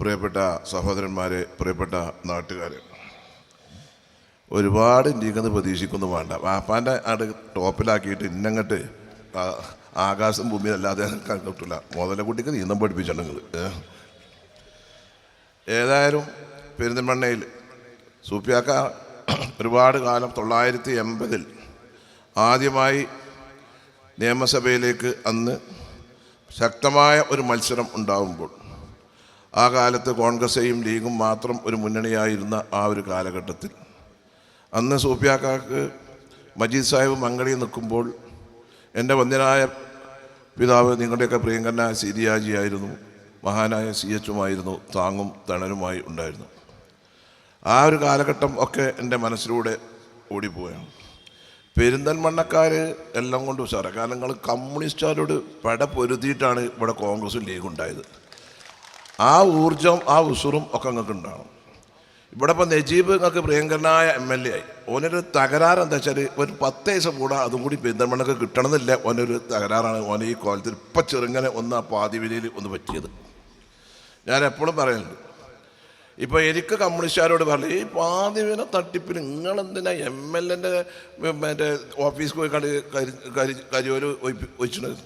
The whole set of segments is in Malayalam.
പ്രിയപ്പെട്ട സഹോദരന്മാരെ പ്രിയപ്പെട്ട നാട്ടുകാരെ. ഒരുപാട് ഇരിക്കുന്നത് പ്രതീക്ഷിക്കുന്നു വേണ്ട. വാപ്പാന്റെ ആട് ടോപ്പിലാക്കിയിട്ട് ഇന്നങ്ങട്ട് ആകാശം ഭൂമി അല്ലാതെ കിട്ടില്ല കുട്ടിക്ക് നീന്തം പഠിപ്പിച്ചിട്ടുണ്ടെങ്കിൽ ഏതായാലും പെരിന്തൽമണ്ണയിൽ സൂപ്പിയാക്ക ഒരുപാട് കാലം തൊള്ളായിരത്തി എൺപതിൽ ആദ്യമായി നിയമസഭയിലേക്ക് അന്ന് ശക്തമായ ഒരു മത്സരം ഉണ്ടാകുമ്പോൾ ആ കാലത്ത് കോൺഗ്രസ്സേയും ലീഗും മാത്രം ഒരു മുന്നണിയായിരുന്ന ആ ഒരു കാലഘട്ടത്തിൽ. അന്ന് സൂഫിയാക്കാക്ക് മജീദ് സാഹിബ് മങ്ങളിൽ നിൽക്കുമ്പോൾ എന്റെ വന്യനായ പിതാവ് നിങ്ങളുടെയൊക്കെ പ്രിയങ്കരനായ സിരിയാജിയായിരുന്നു മഹാനായ സി എച്ചുമായിരുന്നു. താങ്ങും തണലുമായി ഉണ്ടായിരുന്നു. ആ ഒരു കാലഘട്ടം ഒക്കെ എന്റെ മനസ്സിലൂടെ ഓടിപ്പോയാണ്. പെരിന്തൽമണ്ണക്കാർ എല്ലാം കൊണ്ടും ഉഷാറ. കാരണം നിങ്ങൾ കമ്മ്യൂണിസ്റ്റുകാരോട് പട പൊരുതിയിട്ടാണ് ഇവിടെ കോൺഗ്രസും ലീഗും ഉണ്ടായത്. ആ ഊർജം ആ ഉസുറും ഒക്കെ നിങ്ങൾക്ക് ഉണ്ടാവണം. ഇവിടെ ഇപ്പം നജീബ് നിങ്ങൾക്ക് പ്രിയങ്കരനായ എം എൽ എ ആയി. ഓനൊരു തകരാറ് എന്താ വെച്ചാൽ ഒരു പത്ത് ദിവസം കൂടെ അതും കൂടി പെരുന്തൽമണ്ണക്ക് കിട്ടണമെന്നില്ല. ഓനൊരു തകരാറാണ് ഓന ഈ കോലത്തിൽ ഇപ്പം ചെറുങ്ങനെ ഒന്ന് ആ പാതിവിലയിൽ ഒന്ന് പറ്റിയത്. ഞാൻ എപ്പോഴും പറയുന്നുണ്ട് ഇപ്പോൾ എനിക്ക് കമ്മ്യൂണിസ്റ്റുകാരോട് പറഞ്ഞു ഈ പാതിവില തട്ടിപ്പിന് നിങ്ങളെന്തിനാ എം എൽ എന്റെ മറ്റേ ഓഫീസിൽ പോയി കണ്ട് കരി കരി കരിയോൽ ഒഴിച്ചിട്ടുണ്ട്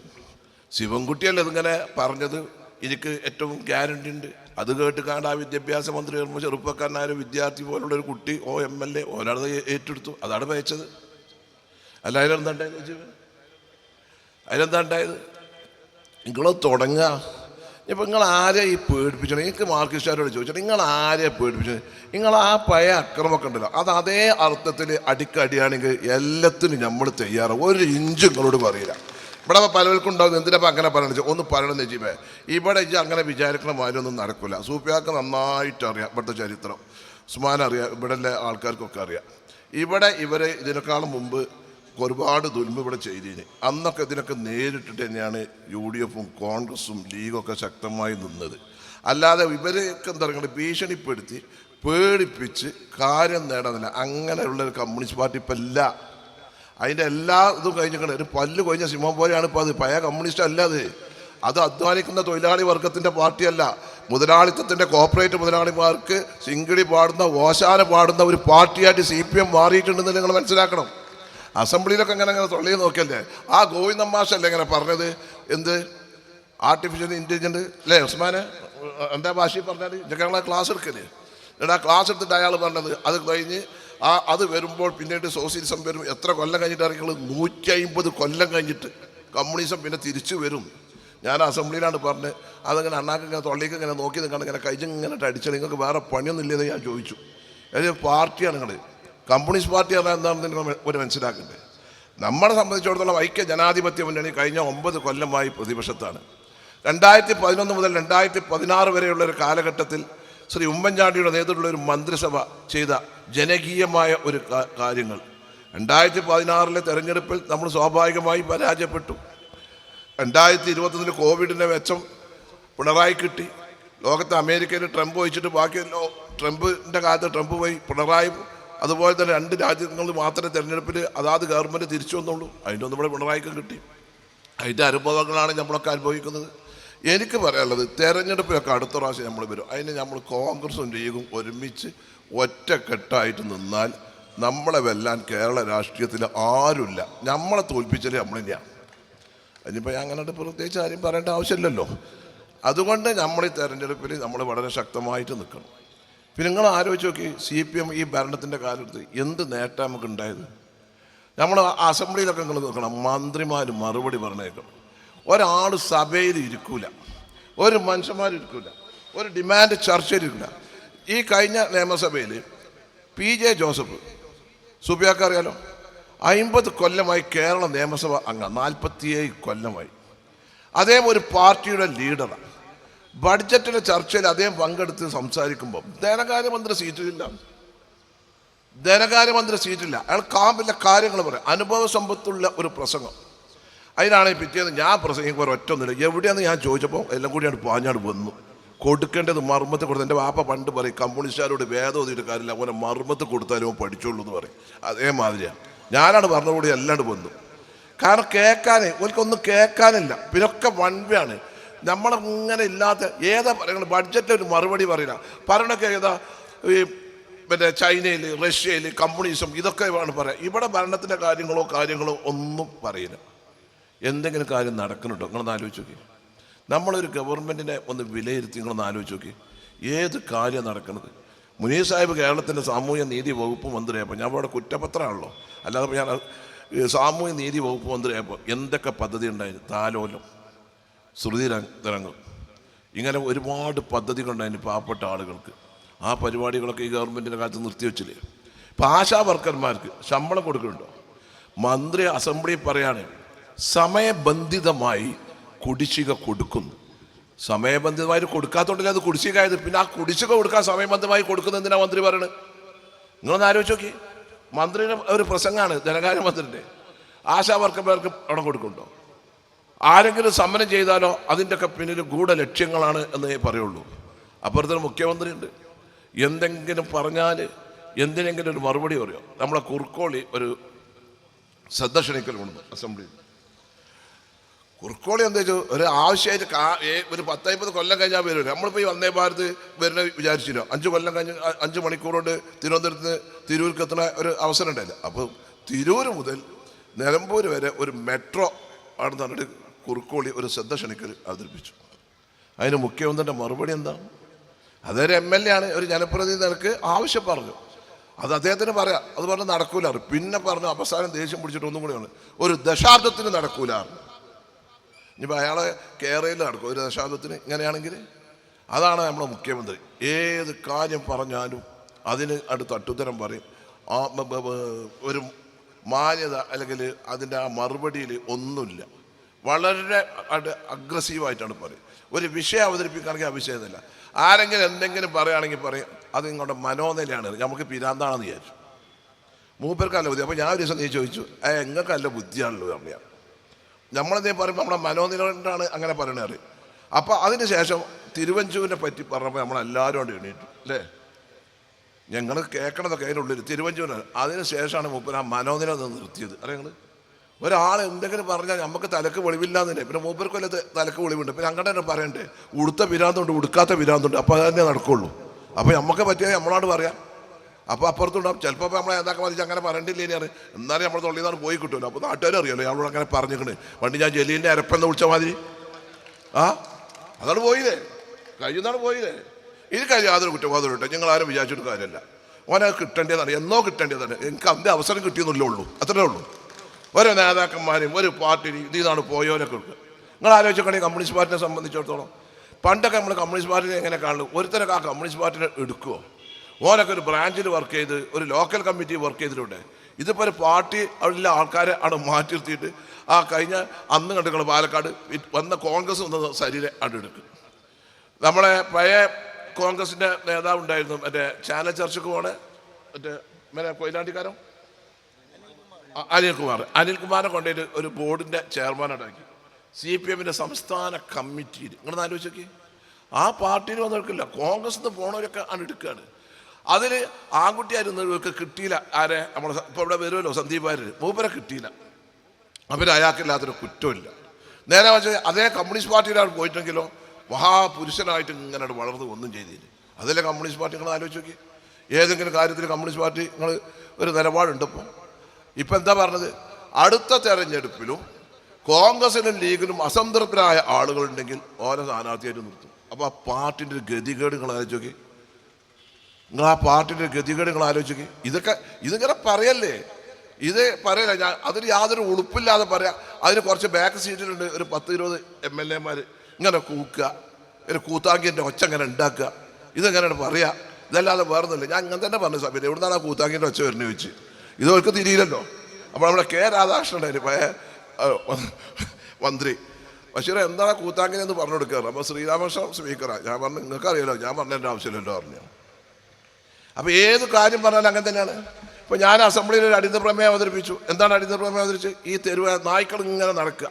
ശിവൻകുട്ടിയല്ലേ ഇതിങ്ങനെ പറഞ്ഞത്. എനിക്ക് ഏറ്റവും ഗ്യാരണ്ടി ഉണ്ട്. അത് കേട്ട് കാണാൻ ആ വിദ്യാഭ്യാസ മന്ത്രി ചെറുപ്പക്കാരനായ ഒരു വിദ്യാർത്ഥി പോലുള്ള ഒരു കുട്ടി ഓ എം എൽ എ ഓനാണത് ഏറ്റെടുത്തു. അതാണ് പയച്ചത്. അല്ല അതിലെന്താ ഉണ്ടായത് അതിലെന്താ ഉണ്ടായത്? നിങ്ങൾ തുടങ്ങുക. ഇപ്പം നിങ്ങൾ ആരെ ഈ പേടിപ്പിച്ചത്? എനിക്ക് മാർക്കിസ്റ്റുകാരോട് ചോദിച്ചത് നിങ്ങൾ ആരെ പേടിപ്പിച്ചത്? നിങ്ങൾ ആ പഴയ അക്രമമൊക്കെ ഉണ്ടല്ലോ അത് അതേ അർത്ഥത്തിൽ അടിക്കടിയാണെങ്കിൽ എല്ലാത്തിനും നമ്മൾ തയ്യാറാണ് ഒരു ഇഞ്ച് നിങ്ങളോട് പറയില്ല. ഇവിടെ പലർക്കും ഉണ്ടാവും എന്തിനാ അങ്ങനെ പറയണത്? ഒന്ന് പറയണം നജീബേ. ഇവിടെ ഇജ്ജ് അങ്ങനെ വിചാരിക്കണ മാതിരി ഒന്നും നടക്കില്ല സൂഫിയാക്ക് നന്നായിട്ട് അറിയാം ഇവിടുത്തെ ചരിത്രം. ഉസ്മാൻ അറിയാം ഇവിടെ ആൾക്കാർക്കൊക്കെ അറിയാം. ഇവിടെ ഇവരെ ഇതിനേക്കാളും മുമ്പ് ഒരുപാട് ദുൽമ ഇവിടെ ചെയ്തിന്. അന്നൊക്കെ ഇതിനൊക്കെ നേരിട്ടിട്ട് തന്നെയാണ് യു ഡി എഫും കോൺഗ്രസും ലീഗൊക്കെ ശക്തമായി നിന്നത്. അല്ലാതെ ഇവരെയൊക്കെ എന്താ പറയുക ഭീഷണിപ്പെടുത്തി പേടിപ്പിച്ച് കാര്യം നേടാനില്ല അങ്ങനെയുള്ള ഒരു കമ്മ്യൂണിസ്റ്റ് പാർട്ടി ഇപ്പം ഇല്ല. അതിന്റെ എല്ലാ ഇതും കഴിഞ്ഞിരിക്കണം ഒരു പല്ല് കൊഴിഞ്ഞ സിംഹം പോലെയാണ് ഇപ്പോൾ അത്. പഴയ കമ്മ്യൂണിസ്റ്റ് അല്ല അത്. അത് അധ്വാനിക്കുന്ന തൊഴിലാളി വർഗത്തിന്റെ പാർട്ടിയല്ല. മുതലാളിത്തത്തിന്റെ കോർപ്പറേറ്റ് മുതലാളിമാർക്ക് സിംഗിടി പാടുന്ന ഓശാന പാടുന്ന ഒരു പാർട്ടിയായിട്ട് സി പി എം മാറിയിട്ടുണ്ടെന്ന് നിങ്ങൾ മനസ്സിലാക്കണം. അസംബ്ലിയിലൊക്കെ അങ്ങനെ അങ്ങനെ തൊള്ളി നോക്കിയല്ലേ? ആ ഗോവിന്ദമാഷല്ലേ ഇങ്ങനെ പറഞ്ഞത്? എന്ത്? ആർട്ടിഫിഷ്യൽ ഇന്റലിജന്റ് അല്ലേ ഉസ്മാനെ? എന്താ ഭാഷയിൽ പറഞ്ഞാൽ ഞങ്ങളെ ക്ലാസ് എടുക്കൽ. ആ ക്ലാസ് എടുത്തിട്ട് അയാൾ പറഞ്ഞത്. അത് കഴിഞ്ഞ് ആ അത് വരുമ്പോൾ പിന്നീട് സോഷ്യലിസം വരും. എത്ര കൊല്ലം കഴിഞ്ഞിട്ട് ഇറങ്ങിയത് നൂറ്റി അമ്പത് കൊല്ലം കഴിഞ്ഞിട്ട് കമ്മ്യൂണിസം പിന്നെ തിരിച്ചു വരും. ഞാൻ അസംബ്ലിയിലാണ് പറഞ്ഞത് അതങ്ങനെ അണ്ണാക്ക് ഇങ്ങനെ തൊള്ളിക്ക് ഇങ്ങനെ നോക്കി നിൽക്കണം ഇങ്ങനെ കഴിച്ചിങ്ങനെ അടിച്ചാൽ നിങ്ങൾക്ക് വേറെ പണിയൊന്നും ഇല്ലെന്ന് ഞാൻ ചോദിച്ചു. അതായത് പാർട്ടിയാണ് നിങ്ങൾ കമ്മ്യൂണിസ്റ്റ് പാർട്ടി പറഞ്ഞാൽ എന്താണെന്ന് നിങ്ങൾ ഒരു മനസ്സിലാക്കണ്ടേ? നമ്മളെ സംബന്ധിച്ചിടത്തോളം ഐക്യ ജനാധിപത്യ മുന്നണി കഴിഞ്ഞ ഒമ്പത് കൊല്ലമായി പ്രതിപക്ഷത്താണ്. രണ്ടായിരത്തി പതിനൊന്ന് മുതൽ രണ്ടായിരത്തി പതിനാറ് വരെയുള്ള ഒരു കാലഘട്ടത്തിൽ ശ്രീ ഉമ്മൻചാണ്ടിയുടെ നേതൃത്വത്തിലുള്ള ഒരു മന്ത്രിസഭ ചെയ്ത ജനകീയമായ ഒരു കാര്യങ്ങൾ. രണ്ടായിരത്തി പതിനാറിലെ തെരഞ്ഞെടുപ്പിൽ നമ്മൾ സ്വാഭാവികമായി പരാജയപ്പെട്ടു. രണ്ടായിരത്തി ഇരുപത്തൊന്നിൽ കോവിഡിന്റെ മെച്ചം പിണറായി കിട്ടി. ലോകത്തെ അമേരിക്കയിൽ ട്രംപ് വഹിച്ചിട്ട് ബാക്കി ട്രംപിന്റെ കാലത്ത് ട്രംപ് പോയി പിണറായി അതുപോലെ തന്നെ രണ്ട് രാജ്യങ്ങളിൽ മാത്രമേ തെരഞ്ഞെടുപ്പിൽ അതാത് ഗവൺമെന്റ് തിരിച്ചു വന്നുള്ളൂ. അതിന്റെ ഒന്നും ഇവിടെ പിണറായിക്കും കിട്ടി. അതിന്റെ അനുഭവങ്ങളാണ് നമ്മളൊക്കെ അനുഭവിക്കുന്നത്. എനിക്ക് പറയാനുള്ളത് തെരഞ്ഞെടുപ്പിലൊക്കെ അടുത്ത പ്രാവശ്യം നമ്മൾ വരും. അതിന് നമ്മൾ കോൺഗ്രസും ലീഗും ഒരുമിച്ച് ഒറ്റക്കെട്ടായിട്ട് നിന്നാൽ നമ്മളെ വെല്ലാൻ കേരള രാഷ്ട്രീയത്തിൽ ആരുമില്ല. നമ്മളെ തോൽപ്പിച്ചാലേ നമ്മളില്ല ഇനിയിപ്പോൾ അങ്ങനെ പ്രത്യേകിച്ച് ആരും പറയേണ്ട ആവശ്യമില്ലല്ലോ. അതുകൊണ്ട് നമ്മൾ ഈ തെരഞ്ഞെടുപ്പിൽ നമ്മൾ വളരെ ശക്തമായിട്ട് നിൽക്കണം. പിന്നെ നിങ്ങൾ ആലോചിച്ച് നോക്കി സി പി എം ഈ ഭരണത്തിന്റെ കാലത്ത് എന്ത് നേട്ടം നമുക്ക് ഉണ്ടായത് നമ്മൾ അസംബ്ലിയിലൊക്കെ നിങ്ങൾ നോക്കണം മന്ത്രിമാർ മറുപടി പറഞ്ഞേക്കണം. ഒരാൾ സഭയിൽ ഇരിക്കൂല. ഒരു മനുഷ്യന്മാർ ഇരിക്കൂല. ഒരു ഡിമാൻഡ് ചർച്ചയിൽ ഇരിക്കില്ല ഈ കഴിഞ്ഞ നിയമസഭയിൽ പി ജെ ജോസഫ് സുബിയാക്ക് അറിയാലോ? അമ്പത് കൊല്ലമായി കേരള നിയമസഭ അംഗം നാൽപ്പത്തിയേഴ് കൊല്ലമായി. അദ്ദേഹം ഒരു പാർട്ടിയുടെ ലീഡറാണ് ബഡ്ജറ്റിന്റെ ചർച്ചയിൽ അദ്ദേഹം പങ്കെടുത്ത് സംസാരിക്കുമ്പോൾ ധനകാര്യമന്ത്രി സീറ്റിലില്ല ധനകാര്യമന്ത്രി സീറ്റില്ല അയാൾ കാമ്പില്ല കാര്യങ്ങൾ പറയും. അനുഭവ സമ്പത്തുള്ള ഒരു പ്രസംഗം. അതിനാണ് പിറ്റേന്ന് ഞാൻ പ്രസംഗിക്കുമ്പോൾ ഒറ്റ ഒന്നുമില്ല എവിടെയാന്ന് ഞാൻ ചോദിച്ചപ്പോൾ എല്ലാം കൂടിയാണ് പാഞ്ഞാട് വന്നു. കൊടുക്കേണ്ടത് മർമ്മത്തെ കൊടുത്ത്. എന്റെ വാപ്പ പണ്ട് പറയും കമ്മ്യൂണിസ്റ്റുകാരോട് വേദം ഓതിയിട്ട് കാര്യമില്ല. അവനെ മർമ്മത്ത് കൊടുത്താലും അവൻ പഠിച്ചോളൂ എന്ന് പറയും. അതേമാതിരിയാണ്. ഞാനാണ് പറഞ്ഞുകൂടി അല്ലാണ്ട് വന്നു. കാരണം കേൾക്കാനേ ഒരിക്കൊന്നും കേൾക്കാനില്ല. പിന്നൊക്കെ വൺവയാണ് നമ്മളിങ്ങനെ ഇല്ലാത്ത ഏതാ പറയുന്നത് ബഡ്ജറ്റിൽ ഒരു മറുപടി പറയില്ല. പറയണൊക്കെ ഏതാ ഈ പിന്നെ ചൈനയിൽ റഷ്യയിൽ കമ്മ്യൂണിസം ഇതൊക്കെയാണ് പറയുക ഇവിടെ ഭരണത്തിന്റെ കാര്യങ്ങളോ കാര്യങ്ങളോ ഒന്നും പറയില്ല. എന്തെങ്കിലും കാര്യം നടക്കുന്നുണ്ടോ? നിങ്ങളൊന്ന് ആലോചിച്ച് നോക്കി. നമ്മളൊരു ഗവൺമെന്റിനെ ഒന്ന് വിലയിരുത്തി നിങ്ങളൊന്ന് ആലോചിച്ച് നോക്കി. ഏത് കാര്യം നടക്കുന്നത്? മുനീർ സാഹിബ് കേരളത്തിന്റെ സാമൂഹ്യ നീതി വകുപ്പ് മന്ത്രിയായപ്പോൾ ഞാൻ അവിടെ കുറ്റപത്രമാണല്ലോ. അല്ലാതെ ഞാൻ സാമൂഹ്യ നീതി വകുപ്പ് മന്ത്രിയായപ്പോൾ എന്തൊക്കെ പദ്ധതി ഉണ്ടായിരുന്നു താലോലം ശ്രുതി തരങ്ങൾ ഇങ്ങനെ ഒരുപാട് പദ്ധതികളുണ്ടായിരുന്നു പാവപ്പെട്ട ആളുകൾക്ക്. ആ പരിപാടികളൊക്കെ ഈ ഗവൺമെന്റിന്റെ കാലത്ത് നിർത്തിവെച്ചില്ലേ ഇപ്പം ആശാ വർക്കർമാർക്ക് ശമ്പളം കൊടുക്കുന്നുണ്ടോ? മന്ത്രി അസംബ്ലി പറയാണ് സമയബന്ധിതമായി കുടിശ്ശിക കൊടുക്കുന്നു. സമയബന്ധിതമായി കൊടുക്കാത്തോണ്ടല്ലേ അത് കുടിശ്ശിക ആയത് പിന്നെ ആ കുടിശ്ശിക കൊടുക്കാൻ സമയബന്ധമായി കൊടുക്കുന്ന എന്തിനാ മന്ത്രി പറയണത് നിങ്ങളൊന്ന് ആലോചിച്ച് നോക്കി മന്ത്രിയുടെ ഒരു പ്രസംഗമാണ് ധനകാര്യ മന്ത്രിന്റെ ആശാ വർക്കർമാർക്ക് അവിടെ കൊടുക്കുന്നുണ്ടോ? ആരെങ്കിലും സമരം ചെയ്താലോ അതിന്റെയൊക്കെ പിന്നിൽ ഗൂഢ ലക്ഷ്യങ്ങളാണ് എന്നേ പറയുള്ളൂ. അപ്പുറത്തൊരു മുഖ്യമന്ത്രിയുണ്ട്. എന്തെങ്കിലും പറഞ്ഞാൽ എന്തിനെങ്കിലും ഒരു മറുപടി പറയോ? നമ്മളെ കുർക്കോളി ഒരു ശ്രദ്ധ ക്ഷണിക്കൽ അസംബ്ലിയിൽ. കുറുക്കോളി എന്താ വെച്ചാൽ ഒരു ആവശ്യമായിട്ട് കാ ഒരു പത്തൈമ്പത് കൊല്ലം കഴിഞ്ഞാൽ വരും നമ്മളിപ്പോൾ ഈ വന്നേ ഭാരത് വരുന്ന വിചാരിച്ചില്ല അഞ്ച് കൊല്ലം കഴിഞ്ഞ് അഞ്ച് മണിക്കൂർ കൊണ്ട് തിരുവനന്തപുരത്ത് തിരൂർക്ക് എത്തുന്ന ഒരു അവസരം ഉണ്ടായില്ല. അപ്പോൾ തിരൂർ മുതൽ നിലമ്പൂർ വരെ ഒരു മെട്രോ ആണെന്ന് പറഞ്ഞിട്ട് കുറുക്കോളി ഒരു ശ്രദ്ധ ക്ഷണിക്കൽ അവതരിപ്പിച്ചു. അതിന് മുഖ്യമന്ത്രിയുടെ മറുപടി എന്താ? അതൊരു എം എൽ എ ആണ് ഒരു ജനപ്രതിനിധി നിനക്ക് ആവശ്യം പറഞ്ഞു. അത് അദ്ദേഹത്തിന് പറയാം. അത് പറഞ്ഞ് നടക്കൂലാറ് പിന്നെ പറഞ്ഞു അവസാനം ദേഷ്യം പിടിച്ചിട്ട് ഒന്നും കൂടിയാണ് ഒരു ദശാബ്ദത്തിന് നടക്കൂല. ഇനിയിപ്പോൾ അയാളെ കേരളയിൽ നടക്കും ഒരു ദശാബ്ദത്തിന് ഇങ്ങനെയാണെങ്കിൽ അതാണ് നമ്മുടെ മുഖ്യമന്ത്രി. ഏത് കാര്യം പറഞ്ഞാലും അതിന് അടുത്ത് അട്ടുത്തരം പറയും. ആ ഒരു മാന്യത അല്ലെങ്കിൽ അതിന്റെ ആ മറുപടിയിൽ ഒന്നുമില്ല. വളരെ അഗ്രസീവായിട്ടാണ് പറയും. ഒരു വിഷയം അവതരിപ്പിക്കുകയാണെങ്കിൽ ആ വിഷയമല്ല ആരെങ്കിലും എന്തെങ്കിലും പറയുകയാണെങ്കിൽ പറയും അത് നിങ്ങളുടെ മനോനിലയാണ്. നമുക്ക് പിരാന്താണെന്ന് വിചാരിച്ചു. മൂപ്പർക്കല്ല ബുദ്ധി. അപ്പോൾ ഞാൻ ഒരു ദിവസം നീ ചോദിച്ചു ഏ എങ്ങൾക്കല്ല ബുദ്ധിയാണല്ലോ പറഞ്ഞു ഞാൻ നമ്മളെന്തേ പറയുമ്പോൾ നമ്മുടെ മനോനില കൊണ്ടാണ് അങ്ങനെ പറയണത്. അറിയും അപ്പോൾ അതിന് ശേഷം തിരുവഞ്ചൂരിനെ പറ്റി പറഞ്ഞപ്പോൾ നമ്മളെല്ലാവരും കൊണ്ട് എണീറ്റു അല്ലേ? ഞങ്ങൾ കേൾക്കണതൊക്കെ അതിനുള്ളിൽ തിരുവഞ്ചൂരാണ് അതിന് ശേഷമാണ് മൂപ്പർ ആ മനോനില നിർത്തിയത്. നിർത്തിയത് അറിയങ്ങൾ ഒരാൾ എന്തെങ്കിലും പറഞ്ഞാൽ നമുക്ക് തലക്ക് വെളിവില്ലാന്നില്ലേ. പിന്നെ മൂപ്പർക്ക് വല്ല തലക്ക് വെളിവുണ്ട്. പിന്നെ അങ്ങനെ തന്നെ പറയണ്ടേ ഉടുത്ത വിരാന്തുണ്ട് ഉടുക്കാത്ത വിരാന്തുണ്ട്. അപ്പോൾ അത് തന്നെ നടക്കുള്ളൂ. അപ്പോൾ നമുക്ക് പറ്റിയാൽ നമ്മളോട് പറയാം. അപ്പോൾ അപ്പുറത്തുണ്ടാവും. ചിലപ്പോൾ നമ്മളെ എന്താക്കാൻ മതി അങ്ങനെ പറഞ്ഞിട്ടില്ലേ ഇനി എന്നാലും നമ്മൾ തൊള്ളിയിൽ നിന്ന് പോയി കിട്ടുമല്ലോ അപ്പോൾ നാട്ടുകാർ അറിയാലോ അവളോട് അങ്ങനെ പറഞ്ഞിരിക്കണേ വണ്ടി ഞാൻ ജലീലിന്റെ അരപ്പെന്ന് വിളിച്ച മാതിരി. ആ? അതാണ് പോയില്ലേ? കഴിയുന്നതാണ് പോയില്ലേ? ഇത് കഴിഞ്ഞ യാതൊരു കുറ്റബോധം കിട്ടും. ഞങ്ങൾ ആരും വിചാരിച്ചിട്ട് കാര്യമല്ല. ഓനെ കിട്ടേണ്ടതാണ്. എന്നോ കിട്ടേണ്ടതാണ്. എനിക്ക് അതിന്റെ അവസരം കിട്ടിയെന്നല്ലേ ഉള്ളൂ. അത്രേ ഉള്ളൂ. ഓരോ നേതാക്കന്മാരും ഒരു പാർട്ടി ഇതിന്നാണ് പോയോനൊക്കെ കൊടുക്കുക നിങ്ങൾ ആലോചിക്കണേ കമ്മ്യൂണിസ്റ്റ് പാർട്ടിനെ സംബന്ധിച്ചിടത്തോളം. പണ്ടൊക്കെ നമ്മൾ കമ്മ്യൂണിസ്റ്റ് പാർട്ടിനെ എങ്ങനെ കാണുന്നു? ഒരുത്തരൊക്കെ ആ കമ്മ്യൂണിസ്റ്റ് പാർട്ടിനെ എടുക്കുമോ ഓനൊക്കെ ഒരു ബ്രാഞ്ചിൽ വർക്ക് ചെയ്ത് ഒരു ലോക്കൽ കമ്മിറ്റി വർക്ക് ചെയ്തിട്ടുണ്ട്. ഇതിപ്പോൾ ഒരു പാർട്ടി ഉള്ള ആൾക്കാരെ ആണ് മാറ്റി നിർത്തിയിട്ട് ആ കഴിഞ്ഞ അന്ന് കണ്ടുകൾ പാലക്കാട് വന്ന കോൺഗ്രസ് വന്ന ശരീരം അടുക്കും നമ്മളെ പഴയ കോൺഗ്രസിന്റെ നേതാവ് ഉണ്ടായിരുന്നു മറ്റേ ചാനൽ ചർച്ചക്ക് പോണ മറ്റേ മറ്റേ കൊയിലാണ്ടിക്കാരൻ? അനിൽകുമാർ. അനിൽകുമാറിനെ കൊണ്ടുപോയിട്ട് ഒരു ബോർഡിന്റെ ചെയർമാനായിട്ടാക്കി സി പി എമ്മിന്റെ സംസ്ഥാന കമ്മിറ്റിയിൽ. നിങ്ങളൊന്ന് ആലോചിച്ചോക്കി ആ പാർട്ടിയിൽ വന്നവർക്കില്ല കോൺഗ്രസ് നിന്ന് പോണവരൊക്കെ ആണ് എടുക്കുകയാണ് അതിൽ ആൺകുട്ടിയായിരുന്നവർക്ക് കിട്ടിയില്ല. ആരെ? നമ്മൾ ഇപ്പോൾ ഇവിടെ വരുമല്ലോ സന്ദീപ് ആര് മൂപ്പരെ കിട്ടിയില്ല. അവർ അയാൾക്കില്ലാത്തൊരു കുറ്റമില്ല നേരെ വെച്ച് അതേ കമ്മ്യൂണിസ്റ്റ് പാർട്ടിയിലാണ് പോയിട്ടെങ്കിലോ മഹാപുരുഷനായിട്ട് ഇങ്ങനെ വളർന്ന് ഒന്നും ചെയ്തില്ല. അതിലെ കമ്മ്യൂണിസ്റ്റ് പാർട്ടി? നിങ്ങൾ ആലോചിച്ച് നോക്കി ഏതെങ്കിലും കാര്യത്തിൽ കമ്മ്യൂണിസ്റ്റ് പാർട്ടി നിങ്ങൾ ഒരു നിലപാടുണ്ട് ഇപ്പോൾ ഇപ്പം എന്താ പറഞ്ഞത്? അടുത്ത തെരഞ്ഞെടുപ്പിലും കോൺഗ്രസിനും ലീഗിനും അസംതൃപ്തരായ ആളുകളുണ്ടെങ്കിൽ ഓരോ സ്ഥാനാർത്ഥിയായിട്ട് നിർത്തും. അപ്പോൾ ആ പാർട്ടിന്റെ ഒരു ഗതികേട് നിങ്ങൾ ആലോചിച്ച് നോക്കി നിങ്ങൾ ആ പാർട്ടിയുടെ ഗതികേട് നിങ്ങൾ ആലോചിക്കുക ഇതൊക്കെ ഇതിങ്ങനെ പറയല്ലേ? ഇത് പറയല്ല? ഞാൻ അതിന് യാതൊരു ഉളുപ്പില്ലാതെ പറയാം. അതിന് കുറച്ച് ബാക്ക് സീറ്റിലുണ്ട് ഒരു പത്ത് ഇരുപത് എം എൽ എമാർ ഇങ്ങനെ കൂക്കുക. ഒരു കൂത്താങ്കിന്റെ ഒച്ച ഇങ്ങനെ ഉണ്ടാക്കുക. ഇതെങ്ങനെയാണ് പറയുക ഇതല്ലാതെ വേറൊന്നുമില്ല. ഞാൻ ഇങ്ങനെ തന്നെ പറഞ്ഞു സഭയിൽ എവിടുന്നാണ് ആ കൂത്താങ്കിന്റെ ഒച്ച വരുന്നത് ചോദിച്ച്. ഇത് അവർക്ക് തിരിയില്ലല്ലോ. അപ്പോൾ നമ്മുടെ കെ രാധാകൃഷ്ണൻ ഉണ്ടായിരുന്നു പഴയ മന്ത്രി. ബഷീർ എന്താണ് കൂത്താങ്കിനെന്ന് പറഞ്ഞു കൊടുക്കാറ് അപ്പോൾ ശ്രീരാമകൃഷ്ണൻ സ്പീക്കറാണ് ഞാൻ പറഞ്ഞു നിങ്ങൾക്കറിയാലോ ഞാൻ പറഞ്ഞതിന്റെ ആവശ്യമില്ലല്ലോ പറഞ്ഞു. അപ്പോൾ ഏത് കാര്യം പറഞ്ഞാലും അങ്ങനെ തന്നെയാണ്. ഇപ്പോൾ ഞാൻ അസംബ്ലിയിൽ ഒരു അടിയന്തര പ്രമേയം അവതരിപ്പിച്ചു. എന്താണ് അടിയന്തര പ്രമേയം അവതരിച്ച്? ഈ തെരുവ് നായ്ക്കൾ ഇങ്ങനെ നടക്കുക.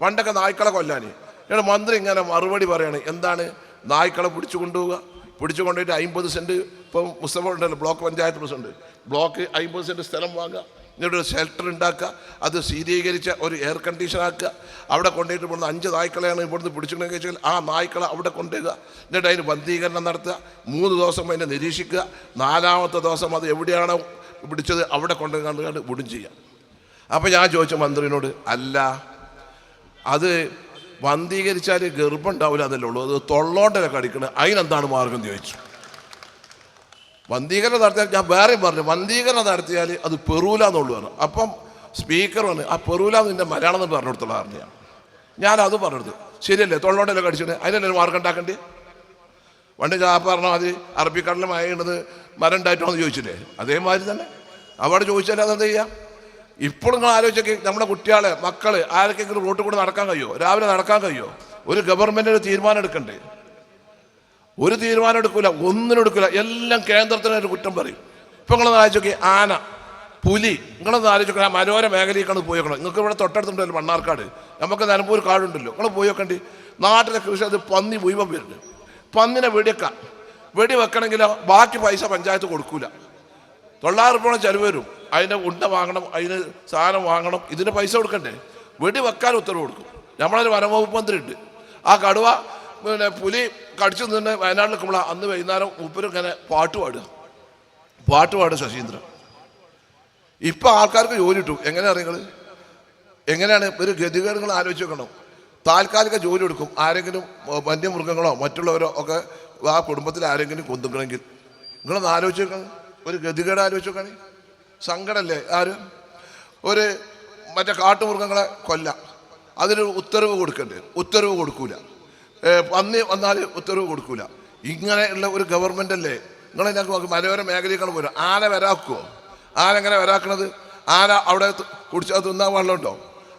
പണ്ടൊക്കെ നായ്ക്കളെ കൊല്ലാനേ ഇവിടെ മന്ത്രി ഇങ്ങനെ മറുപടി പറയാണ്. എന്താണ്? നായ്ക്കളെ പിടിച്ചു കൊണ്ടുപോവുക. പിടിച്ചു കൊണ്ടുപോയിട്ട് അമ്പത് സെന്റ് ഇപ്പം മുസ്തഫ ഉണ്ടല്ലോ ബ്ലോക്ക് പഞ്ചായത്ത് പ്രസിഡന്റ്. ബ്ലോക്ക് അമ്പത് സെന്റ് സ്ഥലം വാങ്ങുക. എന്നിട്ട് ഒരു ഷെൽട്ടർ ഉണ്ടാക്കുക. അത് സ്ഥിരീകരിച്ച് ഒരു എയർ കണ്ടീഷൻ ആക്കുക. അവിടെ കൊണ്ടുപോയിട്ട് ഇവിടുന്ന് അഞ്ച് നായ്ക്കളെയാണ് ഇവിടുന്ന് പിടിച്ചിട്ടുണ്ടെങ്കിൽ വെച്ചാൽ ആ നായ്ക്കളെ അവിടെ കൊണ്ടുപോവുക എന്നിട്ട് അതിന് ബന്ധീകരണം നടത്തുക. മൂന്ന് ദിവസം അതിനെ നിരീക്ഷിക്കുക. നാലാമത്തെ ദിവസം അത് എവിടെയാണോ പിടിച്ചത് അവിടെ കൊണ്ടുപോയി കണ്ട് വിടും ചെയ്യാം അപ്പോൾ ഞാൻ ചോദിച്ച മന്ത്രിനോട് അല്ല അത് വന്ധീകരിച്ചാൽ ഗർഭം ഉണ്ടാവില്ല അതല്ലേ ഉള്ളൂ. അത് തൊള്ളോണ്ടല്ലേ കടിക്കണത് അതിനെന്താണ് മാർഗം ചോദിച്ചു. വന്ധീകരണം നടത്തിയാൽ ഞാൻ വേറെ പറഞ്ഞു വന്ധീകരണം നടത്തിയാൽ അത് പെറൂല എന്നുള്ളൂ പറഞ്ഞു. അപ്പം സ്പീക്കർ പറഞ്ഞു ആ പെറൂല നിന്റെ മലയാളം എന്ന് പറഞ്ഞു കൊടുത്തുള്ള ഞാൻ അത് പറഞ്ഞു കൊടുത്തു. ശരിയല്ലേ? തൊള്ളോട്ടല്ലേ കടിച്ചിട്ട് അതിനല്ലേ മാർഗം ഉണ്ടാക്കണ്ടേ? പണ്ട് ഞാൻ പറഞ്ഞാൽ അത് അറബിക്കടലിൽ മഴയുന്നത് മരം ഉണ്ടായിട്ടോ എന്ന് ചോദിച്ചില്ലേ? അതേമാതിരി തന്നെ. അവിടെ ചോദിച്ചാൽ അതെന്ത് ചെയ്യാം? ഇപ്പോഴും നിങ്ങൾ ആലോചിച്ചൊക്കെ നമ്മുടെ കുട്ടികളെ മക്കളെ ആരൊക്കെങ്കിലും റോട്ടിൽ കൂടെ നടക്കാൻ കഴിയുമോ രാവിലെ നടക്കാൻ കഴിയുമോ ഒരു ഗവൺമെന്റിന് തീരുമാനം എടുക്കണ്ടേ? ഒരു തീരുമാനം എടുക്കൂല ഒന്നിനും എടുക്കൂല. എല്ലാം കേന്ദ്രത്തിന് ഒരു കുറ്റം പറയും. ഇപ്പൊ നിങ്ങളൊന്ന് ആലോചിക്കുക ആന പുലി നിങ്ങളൊന്ന് ആലോചിക്കുക ആ മനോര മേഖലയിലേക്കാണ് പോയി നോക്കണം നിങ്ങൾക്ക് ഇവിടെ തൊട്ടടുത്തുണ്ടല്ലോ മണ്ണാർക്കാട്. നമുക്ക് നിലമ്പൂർ കാടുണ്ടല്ലോ. നിങ്ങൾ പോയി നോക്കണ്ടി നാട്ടിലെ കൃഷി അത് പന്നി മുഴുവൻ വരുന്നുണ്ട് പന്നിനെ വെടിവെക്കാം. വെടി വെക്കണമെങ്കിലോ ബാക്കി പൈസ പഞ്ചായത്ത് കൊടുക്കൂല. തൊള്ളായിരം രൂപ ചെലവ് വരും. അതിന് ഉണ്ട വാങ്ങണം അതിന് സാധനം വാങ്ങണം ഇതിന് പൈസ കൊടുക്കണ്ടേ? വെടി വെക്കാൻ ഉത്തരവ് കൊടുക്കും. നമ്മളൊരു വനംവകുപ്പ് മന്ത്രി ഉണ്ട് ആ കടുവ പിന്നെ പുലി കടിച്ചു നിന്ന് വയനാട്ടിൽ നിൽക്കുമ്പോൾ അന്ന് വൈകുന്നേരം ഉപ്പരും ഇങ്ങനെ പാട്ട് പാടുക. പാട്ട് പാടുക ശശീന്ദ്രൻ. ഇപ്പം ആൾക്കാർക്ക് ജോലി കിട്ടും. എങ്ങനെ അറിയങ്ങൾ എങ്ങനെയാണ്? ഒരു ഗതികേടങ്ങൾ ആലോചിച്ച് വെക്കണം. താൽക്കാലിക ജോലി എടുക്കും ആരെങ്കിലും വന്യമൃഗങ്ങളോ മറ്റുള്ളവരോ ഒക്കെ ആ കുടുംബത്തിൽ ആരെങ്കിലും കൊന്നുക്കണമെങ്കിൽ നിങ്ങളൊന്ന് ആലോചിച്ച് വെക്കണം. ഒരു ഗതികേട് ആലോചിച്ച് വെക്കണേ. സങ്കടമല്ലേ? ആര്? ഒരു മറ്റേ കാട്ടുമൃഗങ്ങളെ കൊല്ല. അതിന് ഉത്തരവ് കൊടുക്കണ്ടേ ഉത്തരവ് കൊടുക്കൂല. ഏ, പന്നി വന്നാൽ ഉത്തരവ് കൊടുക്കൂല. ഇങ്ങനെയുള്ള ഒരു ഗവൺമെന്റ് അല്ലേ? നിങ്ങൾ ഞങ്ങൾക്ക് മലയോര മേഖലയിലേക്കാണ് പോരും ആന വരാക്കുമോ ആനെങ്ങനെ വരാക്കണത്? ആന അവിടെ കുടിച്ചാൽ തിന്നാൻ വെള്ളമുണ്ടോ?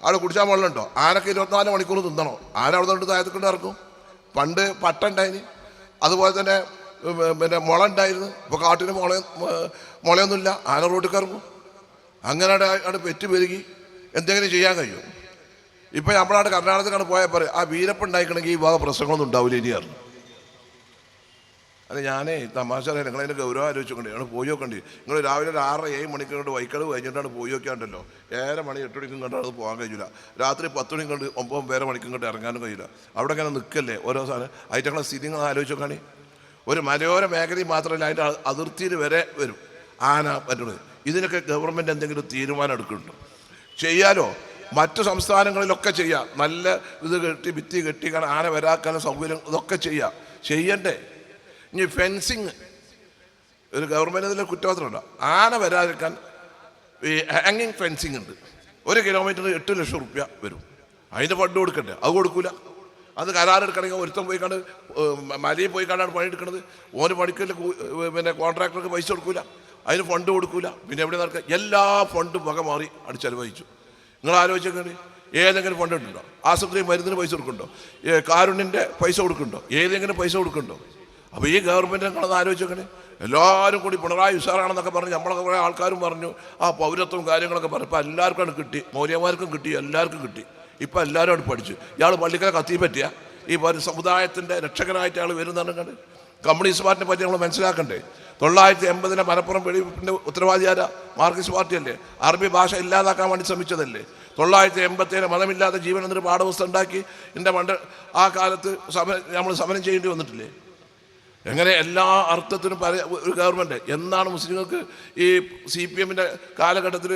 അവിടെ കുടിച്ചാൽ വെള്ളമുണ്ടോ? ആനക്ക് ഇരുപത്തിനാല് മണിക്കൂർ തിന്നണോ? ആന അവിടെ നിന്നിട്ട് താഴത്തിക്കൊണ്ട് ഇറക്കും പണ്ട് പട്ട ഉണ്ടായിന്. അതുപോലെ തന്നെ പിന്നെ മുള ഉണ്ടായിരുന്നു. ഇപ്പോൾ കാട്ടിന് മുള മുളയൊന്നുമില്ല. ആന റോട്ടിൽ കറങ്ങും അങ്ങനെ അവിടെ പെറ്റ് പെരുകി എന്തെങ്കിലും ചെയ്യാൻ കഴിയും. ഇപ്പം നമ്മളവിടെ കർണാടകത്തിലാണ് പോയാൽ പറയും ആ വീരപ്പം ഉണ്ടായിക്കണമെങ്കിൽ ഈ വക പ്രശ്നങ്ങളൊന്നും ഉണ്ടാവില്ല ഇനി അല്ല ഞാനേ തമാശ അറിയാം നിങ്ങളതിന്റെ ഗൗരവം ആലോചിച്ചുകൊണ്ട്. ഞങ്ങൾ പോയി നോക്കണ്ടേ. നിങ്ങൾ രാവിലെ ഒരു ആറര ഏഴ് മണിക്ക് കൊണ്ട് വൈക്കട് കഴിഞ്ഞിട്ടാണ് പോയി നോക്കിയാണ്ടല്ലോ. ഏഴര മണി എട്ട് മണിക്കും കണ്ടാൽ അത് പോകാൻ കഴിയില്ല രാത്രി പത്ത് മണിക്കും കണ്ട് വേറെ മണിക്കും കണ്ട് ഇറങ്ങാനും കഴിയില്ല അവിടെ ഇങ്ങനെ നിൽക്കല്ലേ ഓരോ സാധനം. അതിന്റെ സ്ഥിതി നിങ്ങൾ ആലോചിച്ച് നോക്കാണേ ഒരു മലയോര മേഖലയിൽ മാത്രമല്ല അതിന്റെ അതിർത്തിയിൽ വരെ വരും. ആന പറ്റുന്നത് ഇതിനൊക്കെ ഗവൺമെന്റ് എന്തെങ്കിലും തീരുമാനം എടുക്കുന്നുണ്ടോ? ചെയ്യാലോ? മറ്റു സംസ്ഥാനങ്ങളിലൊക്കെ ചെയ്യാം. നല്ല ഇത് കെട്ടി ഭിത്തി കെട്ടി ആന വരാക്കാനും സൗകര്യം ഇതൊക്കെ ചെയ്യാം. ചെയ്യണ്ടേ? ഇനി ഫെൻസിങ് ഒരു ഗവൺമെന്റ് ഇതിൽ കുറ്റപത്രമുണ്ട്. ആന വരാതിരിക്കാൻ ഈ ഹാങ്ങിങ് ഫെൻസിങ് ഉണ്ട്. ഒരു കിലോമീറ്ററിന് എട്ട് ലക്ഷം റുപ്യ വരും. അതിന്റെ ഫണ്ട് കൊടുക്കണ്ടേ? അത് കൊടുക്കൂല. അത് കരാറെടുക്കണമെങ്കിൽ ഒരുത്തം പോയി കണ്ട് മലയിൽ പോയി കണ്ടാണ് പണിയെടുക്കുന്നത് ഓന് പണിക്കൽ പിന്നെ കോൺട്രാക്ടർക്ക് പൈസ കൊടുക്കൂല. അതിന് ഫണ്ട് കൊടുക്കൂല. പിന്നെ എവിടെ നടക്കുക എല്ലാ ഫണ്ടും വക മാറി അടിച്ചനുവദിച്ചു നിങ്ങൾ ആലോചിച്ചേ ഏതെങ്കിലും ഫണ്ട് ഉണ്ടോ? ആശുപത്രി മരുന്നിന് പൈസ കൊടുക്കുന്നുണ്ടോ? കാരുണ്യന്റെ പൈസ കൊടുക്കുന്നുണ്ടോ? ഏതെങ്കിലും പൈസ കൊടുക്കുന്നുണ്ടോ? അപ്പോൾ ഈ ഗവൺമെന്റ് നിങ്ങളത് ആലോചിച്ചേക്കണേ എല്ലാവരും കൂടി പിണറായി ഉഷാറാണെന്നൊക്കെ പറഞ്ഞ് നമ്മളൊക്കെ കുറേ ആൾക്കാരും പറഞ്ഞു ആ പൗരത്വം കാര്യങ്ങളൊക്കെ പറഞ്ഞു. ഇപ്പോൾ എല്ലാവർക്കും കിട്ടി. മൗര്യമാർക്കും കിട്ടി എല്ലാവർക്കും കിട്ടി. ഇപ്പോൾ എല്ലാവരും അവിടെ പഠിച്ചു. ഇയാൾ പള്ളിക്കല കത്തി പറ്റിയ. ഈ സമുദായത്തിന്റെ രക്ഷകനായിട്ട് അയാൾ കണ്ട് കമ്മ്യൂണിസ്റ്റ് പാർട്ടിനെ പറ്റി നമ്മൾ മനസ്സിലാക്കണ്ടേ? തൊള്ളായിരത്തി എൺപതിലെ മലപ്പുറം വെടിവെപ്പിന്റെ ഉത്തരവാദി ആരാ മാർക്സിസ്റ്റ് പാർട്ടിയല്ലേ? അറബി ഭാഷ ഇല്ലാതാക്കാൻ വേണ്ടി ശ്രമിച്ചതല്ലേ? തൊള്ളായിരത്തി എൺപത്തേഴ് മതമില്ലാത്ത ജീവൻ എന്നൊരു പാഠപുസ്തകം ഉണ്ടാക്കി എന്റെ പണ്ട് ആ കാലത്ത് സമരം നമ്മൾ സമരം ചെയ്യേണ്ടി വന്നിട്ടില്ലേ? എങ്ങനെ എല്ലാ അർത്ഥത്തിനും പല ഒരു ഗവൺമെന്റ് എന്നാണ് മുസ്ലിങ്ങൾക്ക് ഈ സി പി എമ്മിന്റെ കാലഘട്ടത്തിൽ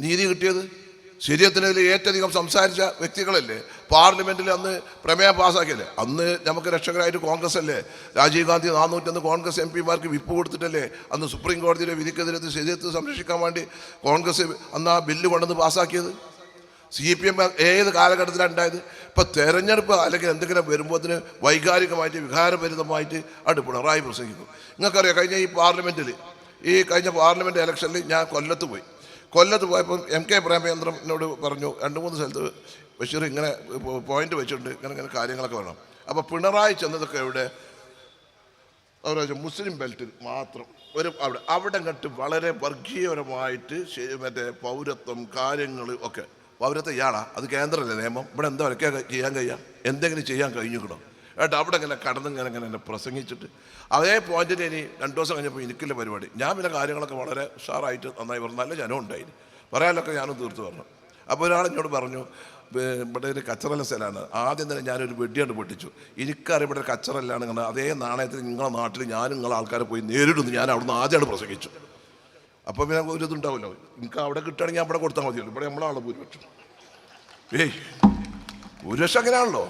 നീതി കിട്ടിയത്? ശരീരത്തിനെതിരെ ഏറ്റവും സംസാരിച്ച വ്യക്തികളല്ലേ? പാർലമെന്റിൽ അന്ന് പ്രമേയം പാസ്സാക്കിയല്ലേ? അന്ന് നമുക്ക് രക്ഷകരായിട്ട് കോൺഗ്രസ് അല്ലേ? രാജീവ് ഗാന്ധി നാനൂറ്റൊന്ന് കോൺഗ്രസ് എം പിമാർക്ക് വിപ്പ് കൊടുത്തിട്ടല്ലേ? അന്ന് സുപ്രീം കോടതിയുടെ വിധിക്കെതിരെ ശരീരത്തെ സംരക്ഷിക്കാൻ വേണ്ടി കോൺഗ്രസ് അന്ന് ആ ബില്ല് കൊണ്ടുവന്ന് പാസ്സാക്കിയത്. സി പി എം ഏത് കാലഘട്ടത്തിലാണ് ഉണ്ടായത്? ഇപ്പം തെരഞ്ഞെടുപ്പ് അല്ലെങ്കിൽ എന്തെങ്കിലും വരുമ്പോൾ അതിന് വൈകാരികമായിട്ട് വികാരഭരിതമായിട്ട് അവിടെ പിണറായി പ്രസംഗിക്കും. നിങ്ങൾക്കറിയാം കഴിഞ്ഞ ഈ പാർലമെന്റിൽ ഈ കഴിഞ്ഞ പാർലമെന്റ് ഇലക്ഷനിൽ ഞാൻ കൊല്ലത്ത് പോയി. കൊല്ലത്ത് പോയപ്പോൾ എം കെ പ്രേമചന്ദ്രൻ എന്നോട് പറഞ്ഞു രണ്ട് മൂന്ന് സ്ഥലത്ത് ബഷീർ ഇങ്ങനെ പോയിന്റ് വെച്ചിട്ടുണ്ട് ഇങ്ങനെ ഇങ്ങനെ കാര്യങ്ങളൊക്കെ വേണം. അപ്പോൾ പിണറായി ചെന്നതൊക്കെ എവിടെ? അവർ മുസ്ലിം ബെൽറ്റിൽ മാത്രം. ഒരു അവിടെ അവിടെ കണ്ട് വളരെ വർഗീയപരമായിട്ട് മറ്റേ പൗരത്വം കാര്യങ്ങൾ ഒക്കെ. പൗരത്വം ഇയാളാ? അത് കേന്ദ്രമല്ലേ നിയമം? ഇവിടെ എന്താ വരയ്ക്കാൻ ചെയ്യാൻ കഴിയാം? എന്തെങ്കിലും ചെയ്യാൻ കഴിഞ്ഞിക്കണോ ഏട്ടാ അവിടെ ഇങ്ങനെ കടന്ന് ഇങ്ങനെ ഇങ്ങനെ എന്നെ പ്രസംഗിച്ചിട്ട്. അതേ പോയിന്റിൽ ഇനി രണ്ടു ദിവസം കഴിഞ്ഞപ്പോൾ എനിക്കില്ല പരിപാടി. ഞാൻ പിന്നെ കാര്യങ്ങളൊക്കെ വളരെ ഉഷാറായിട്ട് നന്നായി പറഞ്ഞു. നല്ല ജനം ഉണ്ടായി പറയാനൊക്കെ ഞാനും തീർത്ത് പറഞ്ഞു. അപ്പോൾ ഒരാൾ എന്നോട് പറഞ്ഞു ഇവിടെ ഒരു കച്ചറല സ്ഥലമാണ്. ആദ്യം തന്നെ ഞാനൊരു വെടിയാണ്ട് പൊട്ടിച്ചു. എനിക്കറിയാം ഇവിടെ ഒരു കച്ചറല്ലാണ് ഇങ്ങനെ. അതേ നാണയത്തിൽ നിങ്ങളെ നാട്ടിൽ ഞാൻ നിങ്ങളെ ആൾക്കാരെ പോയി നേരിടുന്നു. ഞാൻ അവിടുന്ന് ആദ്യമാണ് പ്രസംഗിച്ചു. അപ്പോൾ പിന്നെ ഒരു ഇതുണ്ടാവുമല്ലോ എനിക്ക് അവിടെ കിട്ടുകയാണെങ്കിൽ അവിടെ കൊടുത്താൽ മതിയല്ലോ. ഇവിടെ നമ്മളാണല്ലോ ഭൂരിപക്ഷം. ഏയ് ഭൂരിപക്ഷം അങ്ങനെയാണല്ലോ.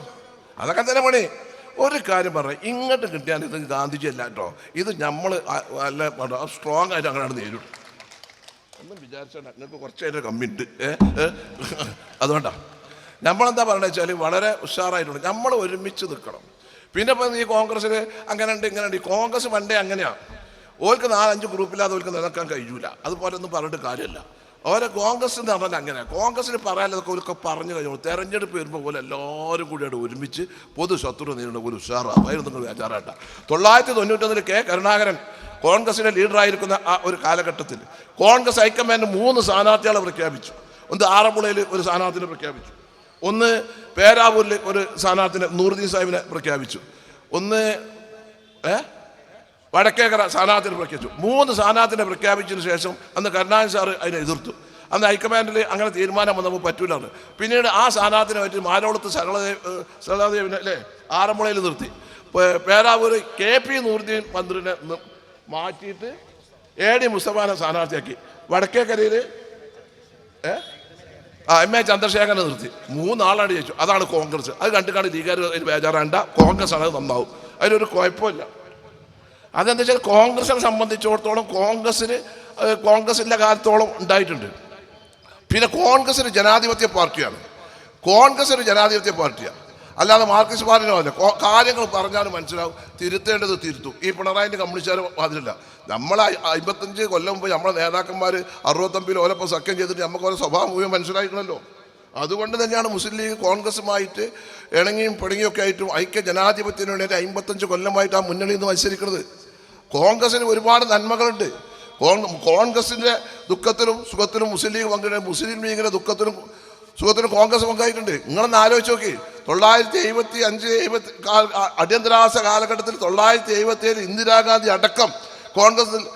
അതൊക്കെ തന്നെ പണി. ഒരു കാര്യം പറയാം ഇങ്ങോട്ട് കിട്ടിയാൽ ഇത് ഗാന്ധിജി അല്ല കേട്ടോ. ഇത് നമ്മൾ അല്ല സ്ട്രോങ് ആയിട്ട് അങ്ങനെയാണ് നേരിടും. ഒന്നും വിചാരിച്ചാൽ നിങ്ങൾക്ക് കുറച്ചായിട്ട് കമ്മിണ്ട് അതുകൊണ്ടാണ് നമ്മളെന്താ പറയുന്നത് വെച്ചാൽ വളരെ ഉഷാറായിട്ടുണ്ട്. നമ്മൾ ഒരുമിച്ച് നിൽക്കണം പിന്നെ ഇപ്പം ഈ കോൺഗ്രസ്സിൽ അങ്ങനെ ഉണ്ട് ഇങ്ങനെ ഉണ്ട്. ഈ കോൺഗ്രസ് പണ്ടേ അങ്ങനെയാണ് ഓർക്ക് നാലഞ്ച് ഗ്രൂപ്പില്ലാതെ ഓർക്ക് നിലനിൽക്കാൻ കഴിയൂല. അതുപോലെ ഒന്നും പറഞ്ഞിട്ട് കാര്യമില്ല ഓരോ കോൺഗ്രസ് എന്ന് പറഞ്ഞാൽ അങ്ങനെ. കോൺഗ്രസ്സിൽ പറയാനതൊക്കെ ഒരുക്കെ പറഞ്ഞു കഴിഞ്ഞു. തെരഞ്ഞെടുപ്പ് വരുമ്പോൾ പോലെ എല്ലാവരും കൂടിയാണ് ഒരുമിച്ച് പൊതു ശത്രു നേരിടുന്ന ഒരു ഉഷാറായിരുന്നു നിങ്ങൾ വിചാരാട്ട. തൊള്ളായിരത്തി തൊണ്ണൂറ്റൊന്നിൽ കെ കരുണാകരൻ കോൺഗ്രസിന്റെ ലീഡറായിരിക്കുന്ന ആ ഒരു കാലഘട്ടത്തിൽ കോൺഗ്രസ് ഹൈക്കമാൻഡ് മൂന്ന് സ്ഥാനാർത്ഥികളെ പ്രഖ്യാപിച്ചു. ഒന്ന് ആറന്മുളയിൽ ഒരു സ്ഥാനാർത്ഥിനെ പ്രഖ്യാപിച്ചു. ഒന്ന് പേരാവൂരിൽ ഒരു സ്ഥാനാർത്ഥിനെ നൂറുദ്ദീൻ സാഹിബിനെ പ്രഖ്യാപിച്ചു. ഒന്ന് ഏ? വടക്കേക്കര സ്ഥാനാർത്ഥിനെ പ്രഖ്യാപിച്ചു. മൂന്ന് സ്ഥാനാർത്ഥിനെ പ്രഖ്യാപിച്ചതിന് ശേഷം അന്ന് കരുണാകരൻ സാറ് അതിനെ എതിർത്തു. അന്ന് ഹൈക്കമാൻഡിൽ അങ്ങനെ തീരുമാനം വന്നപ്പോൾ പറ്റൂലാണ് പിന്നീട് ആ സ്ഥാനാർത്ഥിനെ പറ്റി മാരോളത്ത് സരളദേവ് സരളദേവിനെ അല്ലേ ആറന്മുളയിൽ നിർത്തി. പേരാവൂർ കെ പി നൂറുദ്ദീൻ മന്ത്രിനെ മാറ്റിയിട്ട് എ ഡി മുസ്തഫാനെ സ്ഥാനാർത്ഥിയാക്കി. വടക്കേക്കരയിൽ ഏ ആ എം എ ചന്ദ്രശേഖരനെ നിർത്തി. മൂന്നാളാണ് ജയിച്ചു. അതാണ് കോൺഗ്രസ്. അത് കണ്ടു കണ്ട് ലീഗുകാർ അതിൽ ബേജാറാണ്ട കോൺഗ്രസ് ആണ് അത് നന്നാവും. അതിലൊരു കുഴപ്പമില്ല. അതെന്താ വെച്ചാൽ കോൺഗ്രസിനെ സംബന്ധിച്ചിടത്തോളം കോൺഗ്രസ്സിന് കോൺഗ്രസിന്റെ കാലത്തോളം ഉണ്ടായിട്ടുണ്ട്. പിന്നെ കോൺഗ്രസ് ഒരു ജനാധിപത്യ പാർട്ടിയാണ്. കോൺഗ്രസ് ഒരു ജനാധിപത്യ പാർട്ടിയാണ് അല്ലാതെ മാർക്സിസ്റ്റ് പാർട്ടിനോ അല്ല കാര്യങ്ങൾ പറഞ്ഞാൽ മനസ്സിലാവും. തിരുത്തേണ്ടത് തിരുത്തും. ഈ പിണറായിന്റെ കമ്മ്യൂണിസ്റ്റുകാർ അതിലില്ല. നമ്മൾ അമ്പത്തഞ്ച് കൊല്ലം മുമ്പ് നമ്മളെ നേതാക്കന്മാർ അറുപത്തമ്പിൽ ഓലപ്പം സഖ്യം ചെയ്തിട്ട് നമുക്ക് ഓരോ സ്വഭാവം മുഴുവൻ മനസ്സിലാക്കണമല്ലോ അതുകൊണ്ട് തന്നെയാണ് മുസ്ലിം ലീഗ് കോൺഗ്രസുമായിട്ട് ഇണങ്ങിയും പിണങ്ങിയും ഒക്കെ ആയിട്ടും ഐക്യ ജനാധിപത്യത്തിന് വേണ്ടി അമ്പത്തഞ്ച് കൊല്ലമായിട്ട് ആ മുന്നണിയിൽ നിന്ന് മത്സരിക്കുന്നത് കോൺഗ്രസിന് ഒരുപാട് നന്മകളുണ്ട്. കോൺ- കോൺഗ്രസിന്റെ ദുഃഖത്തിലും സുഖത്തിലും മുസ്ലിം ലീഗ് പങ്കെടുക്കും മുസ്ലിം ലീഗിന്റെ ദുഃഖത്തിലും സുഖത്തിനും കോൺഗ്രസ് പങ്കായിട്ടുണ്ട് നിങ്ങളൊന്ന് ആലോചിച്ച് നോക്കി. തൊള്ളായിരത്തി എഴുപത്തി അഞ്ച് എഴുപത്തി അടിയന്തരാവസ്ഥ കാലഘട്ടത്തിൽ തൊള്ളായിരത്തി എഴുപത്തി ഏഴ് ഇന്ദിരാഗാന്ധി അടക്കം കോൺഗ്രസിൽ